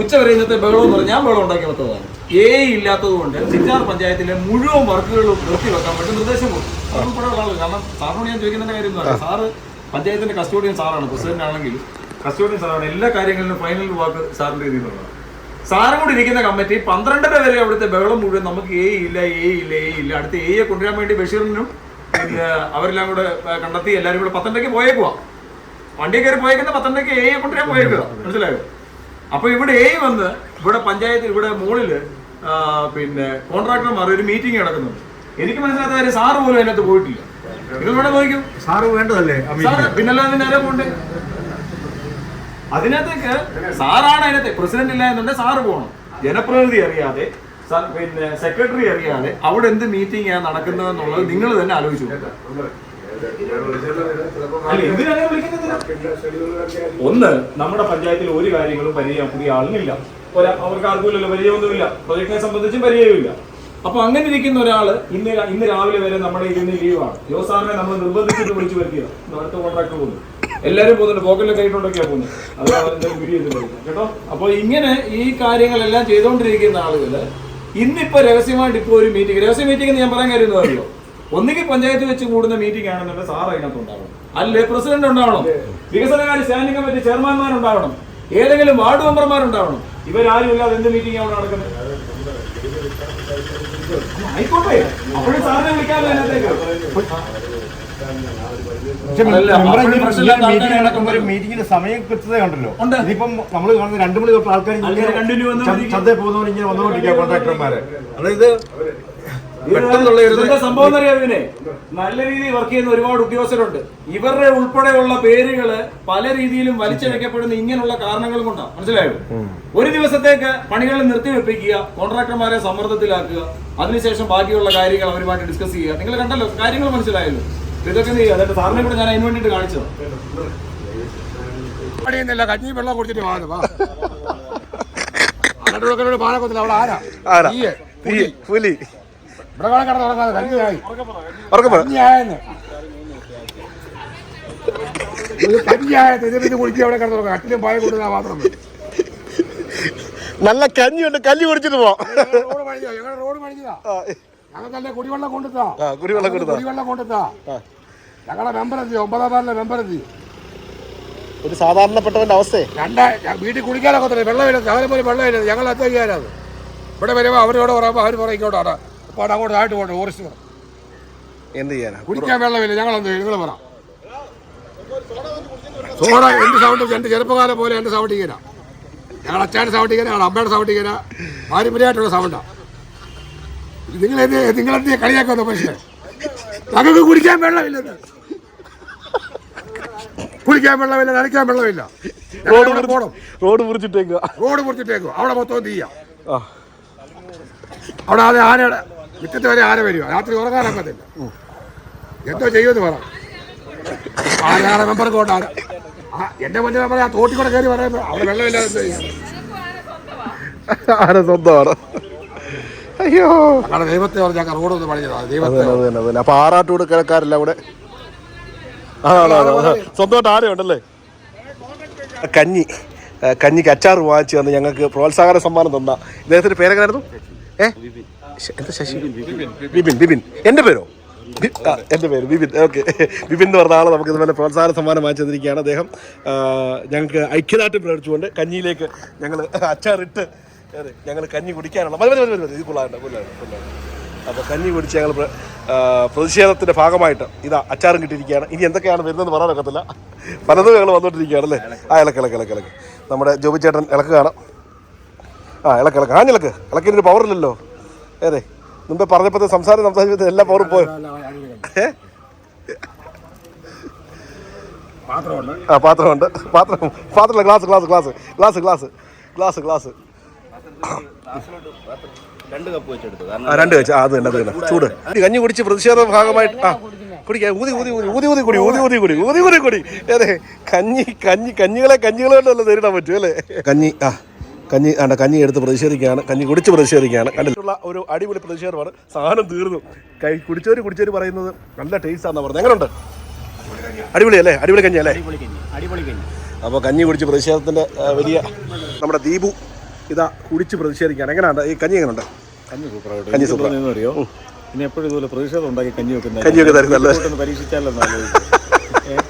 ഉച്ച വരെ ഇന്നത്തെ ബഹളം എന്ന് പറഞ്ഞാൽ ഞാൻ ബഹളം ഉണ്ടാക്കി വെച്ചതാണ് ഏ ഇല്ലാത്തത് കൊണ്ട് സിറ്റാർ പഞ്ചായത്തിലെ മുഴുവൻ വർക്കുകളും നിർത്തി വെക്കാൻ വേണ്ടി നിർദ്ദേശം കൊടുത്തു. അത് ഉൾപ്പെടെയുള്ള ആളുകൾ. കാരണം സാറിനോട് ഞാൻ ചോദിക്കുന്നതിന്റെ കാര്യം എന്ന് സാറ് പഞ്ചായത്തിന്റെ കസ്റ്റോഡിയൻ സാറാണ് പ്രസിഡന്റ് ആണെങ്കിൽ കസ്റ്റോഡിയൻ സാറാണ് എല്ലാ കാര്യങ്ങളിലും ഫൈനൽ വാക്ക് സാറിന്റെ രീതിയിലുള്ളതാണ് സാറും കൂടി ഇരിക്കുന്ന കമ്മിറ്റി പന്ത്രണ്ടര വരെ അവിടുത്തെ ബഹളം മുഴുവൻ നമുക്ക് എ ഇല്ല എ ഇല്ല എ ഇല്ല അടുത്ത എയെ കൊണ്ടുവരാൻ വേണ്ടി ബഷീറിനും അവരെല്ലാം കൂടെ കണ്ടെത്തി എല്ലാവരും കൂടെ പത്തനംതിട്ടയ്ക്ക് പോയേക്കുവാ. വണ്ടി കയറി പോയേക്കുന്ന പത്തനംതിട്ടയ്ക്ക് എയെ കൊണ്ടുവരാൻ പോയേക്കുക മനസ്സിലായോ? അപ്പൊ ഇവിടെ എ വന്ന് ഇവിടെ പഞ്ചായത്തിൽ ഇവിടെ മുകളിൽ പിന്നെ കോൺട്രാക്ടർമാർ ഒരു മീറ്റിംഗ് നടക്കുന്നുണ്ട്. എനിക്ക് മനസ്സിലാത്ത കാര്യം സാറ് പോലും അതിനകത്ത് പോയിട്ടില്ല. നിങ്ങൾ ഇവിടെ നോക്കൂ സാറ് വേണ്ടതല്ലേ പിന്നല്ലാതെ നേരെ പോണ്ടേ അതിനകത്തേക്ക് സാറാണ് അതിനകത്ത്. പ്രസിഡന്റ് ഇല്ല എന്നുണ്ടെങ്കിൽ സാറ് പോകണം. ജനപ്രതിനിധി അറിയാതെ പിന്നെ സെക്രട്ടറി അറിയാതെ അവിടെ എന്ത് മീറ്റിംഗ് ആണ് നടക്കുന്നതെന്നുള്ളത് നിങ്ങൾ തന്നെ ആലോചിച്ചു? ഒന്ന് നമ്മുടെ പഞ്ചായത്തിൽ ഒരു കാര്യങ്ങളും പരിചയം പുതിയ ആളിനില്ല. അവർക്ക് ആർക്കുമില്ലല്ലോ പരിചയമൊന്നുമില്ല. പ്രൊജക്ടിനെ സംബന്ധിച്ചും പരിചയമില്ല അപ്പൊ അങ്ങനെ ഇരിക്കുന്ന ഒരാൾ ഇന്ന് ഇന്ന് രാവിലെ വരെ നമ്മുടെ ഇരുന്ന് ലീവാണ് ജോസാറിനെ നമ്മൾ നിർബന്ധിച്ചിട്ട് വിളിച്ചു വരുത്തിയത് അടുത്ത കോൺട്രാക്ട് പോകുന്നു. എല്ലാവരും പോകുന്നുണ്ട്. പോക്കറ്റിലെ കൈയിട്ടുണ്ടൊക്കെയാ പോകുന്നത്. അത് അവരുടെ വീഡിയോ കേട്ടോ? അപ്പൊ ഇങ്ങനെ ഈ കാര്യങ്ങളെല്ലാം ചെയ്തുകൊണ്ടിരിക്കുന്ന ആളുകൾ ഇന്നിപ്പോ രഹസ്യമായിട്ട് ഇപ്പൊ ഒരു മീറ്റിംഗ് രഹസ്യ മീറ്റിംഗ് എന്ന് ഞാൻ പറയാൻ കാര്യം അറിയോ ഒന്നുകിൽ പഞ്ചായത്ത് വെച്ച് കൂടുന്ന മീറ്റിംഗ് ആണെന്നുണ്ടെങ്കിൽ സാർ അതിനകത്ത് ഉണ്ടാവണം അല്ലേ? പ്രസിഡന്റ് ഉണ്ടാവണം. വികസനകാര്യ സ്റ്റാൻഡിംഗ് കമ്മിറ്റി ചെയർമാൻമാർ ഉണ്ടാവണം ഏതെങ്കിലും വാർഡ് മെമ്പർമാരുണ്ടാവണം. ഇവരാരും ഇല്ലാതെ എന്ത് മീറ്റിംഗ് അവിടെ നടക്കുന്നത്? ആയിക്കോട്ടെ. അപ്പോഴും സാറിനെ വിളിക്കാമല്ലോ അതിനകത്തേക്ക്. അതല്ല, അപ്പോഴും പ്രശ്നമില്ലാത്ത ആൾക്കാരെ നടക്കുമ്പോൾ മീറ്റിംഗിന് സമയം കൃത്യത ഇതിപ്പം നമ്മൾ കാണുന്ന രണ്ടു മണി തൊട്ട് ആൾക്കാർ. ചന്തയിൽ പോകുന്നവർ ഇങ്ങനെ വന്നുകൊണ്ടിരിക്കുക കോൺട്രാക്ടർമാര് അതായത് സംഭവം എന്നറിയാം നല്ല രീതിയിൽ വർക്ക് ചെയ്യുന്ന ഒരുപാട് ഉദ്യോഗസ്ഥരുണ്ട്. ഇവരുടെ ഉൾപ്പെടെയുള്ള പേരുകൾ പല രീതിയിലും വലിച്ചഴക്കപ്പെടുന്ന ഇങ്ങനെയുള്ള കാരണങ്ങൾ കൊണ്ടാണ് മനസ്സിലായോ? ഒരു ദിവസത്തേക്ക് പണികൾ നിർത്തിവെപ്പിക്കുക കോൺട്രാക്ടർമാരെ സമ്മർദ്ദത്തിലാക്കുക അതിനുശേഷം ബാക്കിയുള്ള കാര്യങ്ങൾ അവരുമായിട്ട് ഡിസ്കസ് ചെയ്യുക. നിങ്ങൾ കണ്ടല്ലോ കാര്യങ്ങൾ മനസ്സിലായല്ലോ. ഇതൊക്കെ സാറിനെ കൂടെ ഞാൻ അതിന് വേണ്ടിയിട്ട് കാണിച്ചത്. കഞ്ഞി വെള്ളം കുടിച്ചിട്ട് വാ വാ. രണ്ടു പാലക്കൊത്തില്ല അവിടെ ആരാ? ആരാ? തീയെ, തീ പുലി. ഇവിടെ വേണം കിടന്ന് ഉറങ്ങാതെ കഞ്ഞിയായി ഉറക്കം പറ. കഞ്ഞിയായെന്ന്. ഇത് കഞ്ഞിയായത് ഇത് ഇത് കുടിക്കുക അവിടെ കിടന്ന് ഉറങ്ങാം. അച്ഛനും പായ കൊടുത്താൽ മാത്രം മതി. നല്ല കഞ്ഞിയുണ്ട് കഞ്ഞി കുടിച്ചിട്ട് പോ. റോഡ് ഞങ്ങളുടെ റോഡ് പണിഞ്ഞതാ. ഞങ്ങൾക്കല്ലേ കുടിവെള്ളം കൊണ്ടുത്താ ആ കുടിവെള്ളം കൊടുത്താ കുടിവെള്ളം കൊണ്ടുത്താ ഞങ്ങളുടെ മെമ്പറത്തി ഒമ്പതാം വാർഡിലെ മെമ്പറത്തി ഒരു സാധാരണപ്പെട്ടവന്റെ അവസ്ഥയെ രണ്ട വീട്ടിൽ കുടിക്കാനൊക്കെ തന്നെ വെള്ളമില്ല അവരെ പോലും വെള്ളമില്ല ഞങ്ങൾ എത്തിക്കാനത് ഇവിടെ വരുമ്പോൾ അവരോട് പറയുമ്പോൾ അവർ പറയും ഇങ്ങോട്ടാണ് അപ്പോൾ അങ്ങോട്ട് ആയിട്ട് പോകട്ടെ ഓറിസ്റ്റ് എന്ത് ചെയ്യാനാ? കുടിക്കാൻ വെള്ളമില്ല. ഞങ്ങൾ എന്ത് നിങ്ങൾ പറ. സോഡ എന്ത് സൗണ്ട് എന്റെ ചെറുപ്പകാലം പോലെ എന്റെ സൗണ്ട് ഇങ്ങനെ? ഞങ്ങൾ അച്ഛന്റെ സൗണ്ട് ഇങ്ങനെ ഞങ്ങളുടെ അമ്മയുടെ സൗണ്ട് ഇങ്ങനെ. പാരമ്പര്യമായിട്ടുള്ള സൗണ്ടാണ് നിങ്ങൾ എന്ത് നിങ്ങൾ പക്ഷേ ഞങ്ങൾക്ക് കുടിക്കാൻ വെള്ളമില്ലെന്ന്. കുടിക്കാൻ വെള്ളമില്ല നനയ്ക്കാൻ വെള്ളമില്ല. റോഡ് അവിടെ റോഡ് മുറിച്ചിട്ടേക്കുക റോഡ് മുറിച്ചിട്ടേക്കും. അവിടെ മൊത്തം തീയ അവിടെ അത് ആനയുടെ മുറ്റത്ത് വരെ ആന വരിക. രാത്രി ഉറങ്ങാനൊക്കത്തില്ല എന്തോ ചെയ്യുമെന്ന് പറ. ആരാണ് മെമ്പർക്ക് കൊണ്ടാണ് എന്റെ മുന്നിൽ നമ്മൾ ആ തോട്ടിക്കൂടെ കയറി പറയുമ്പോൾ അവിടെ വെള്ളമില്ലാതെ? ആന സ്വന്തമാണ്. അയ്യോ. ദൈവത്തെ പറഞ്ഞ റോഡ് ഒന്ന് പണിഞ്ഞതാ ദൈവത്തെ അത് അപ്പൊ ആറാട്ടൂട് കിഴക്കാരല്ല അവിടെ? സ്വന്തമായിട്ട് ആനയുണ്ടല്ലേ കഞ്ഞി. കഞ്ഞിക്ക് അച്ചാർ വാങ്ങിച്ചു തന്ന് ഞങ്ങൾക്ക് പ്രോത്സാഹന സമ്മാനം തന്ന. ഇദ്ദേഹത്തിന്റെ പേരെങ്ങനായിരുന്നു? ഏ? എന്താ ശശി? ബിപിൻ ബിപിൻ എന്റെ പേരോ? എന്റെ പേര് ബിപിൻ ഓക്കെ. ബിപിൻ എന്ന് പറഞ്ഞ ആൾ നമുക്ക് ഇതുപോലെ പ്രോത്സാഹന സമ്മാനം വാങ്ങിച്ചു തന്നിരിക്കുകയാണ് അദ്ദേഹം. ഞങ്ങൾക്ക് ഐക്യദാർഢ്യം പ്രകടിച്ചുകൊണ്ട് കഞ്ഞിയിലേക്ക് ഞങ്ങൾ അച്ചാറിട്ട് ഞങ്ങൾ കഞ്ഞി കുടിക്കാനുള്ള മതി മതി മതി മതി ഇത് കൊള്ളാണ്ട് കൊള്ളാണ്ട് കൊള്ളാണ്ട് അപ്പോൾ കഞ്ഞി കുടിച്ച് ഞങ്ങൾ പ്രതിഷേധത്തിന്റെ ഭാഗമായിട്ട് ഇതാ അച്ചാറും കിട്ടിയിരിക്കുകയാണ്. ഇനി എന്തൊക്കെയാണ് വരുന്നതെന്ന് പറയാൻ ഒക്കത്തില്ല. പലതും ഞങ്ങൾ വന്നുകൊണ്ടിരിക്കുകയാണ് അല്ലേ? ആ ഇളക്ക് ഇളക്ക് ഇളക്ക് ഇളക്ക്. നമ്മുടെ ജോബി ചേട്ടൻ ഇളക്ക് കാണാം. ആ ഇളക്ക് ഇളക്ക്. ആ ഇളക്ക് ഇളക്കിനൊരു പവർ ഇല്ലല്ലോ. ഏതെ മുമ്പേ പറഞ്ഞപ്പോഴത്തെ സംസാരം സംസാരിച്ചത് എല്ലാ പവറും പോയോ. ആ പാത്രമുണ്ട്. പാത്രം പാത്രമല്ല glass glass glass glass glass glass glass. രണ്ട് വെച്ച് അത് തന്നെ അത് തന്നെ. ചൂട്. കഞ്ഞി കുടിച്ച് പ്രതിഷേധ ഭാഗമായിട്ട് ആ കുടിക്കാം. ഊതി ഊതി ഊതി ഊതി ഊതി കുടി ഊതി ഊതി കുടി ഊതി ഊതി കുടി. അതെ കഞ്ഞി കഞ്ഞി കഞ്ഞികളെ കഞ്ഞികളെ കൊണ്ടല്ല നേരിടാൻ പറ്റും അല്ലേ? കഞ്ഞി ആ കഞ്ഞി ആണ്ട കഞ്ഞി എടുത്ത് പ്രതിഷേധിക്കുകയാണ്. കഞ്ഞി കുടിച്ച് പ്രതിഷേധിക്കുകയാണ്. കണ്ടിട്ടുള്ള ഒരു അടിപൊളി പ്രതിഷേധമാണ്. സാധനം തീർന്നു. കൈ കുടിച്ചവര് കുടിച്ചവര് പറയുന്നത് നല്ല ടേസ്റ്റ് ആണെന്ന് പറഞ്ഞത്. എങ്ങനെയുണ്ട് അടിപൊളി അല്ലേ? അടിപൊളി കഞ്ഞി അല്ലേ? അടിപൊളി കഞ്ഞി. അപ്പോൾ കഞ്ഞി. കുടിച്ച് പ്രതിഷേധത്തിന്റെ വലിയ നമ്മുടെ ദീപു ഇതാ കുടിച്ച് പ്രതിഷേധിക്കുകയാണ്. എങ്ങനെയുണ്ട്? ഈ കഞ്ഞി എങ്ങനെയുണ്ട്? കഞ്ഞി സൂപ്പറായിട്ട് കഞ്ഞി സൂപ്പർ അറിയോ ഇനി എപ്പോഴും ഇതുപോലെ പ്രതിഷേധം ഉണ്ടാക്കി കഞ്ഞി വെക്കുന്ന കഞ്ഞിയൊക്കെ വെക്കുന്ന പരീക്ഷിച്ചാലോ <laughs>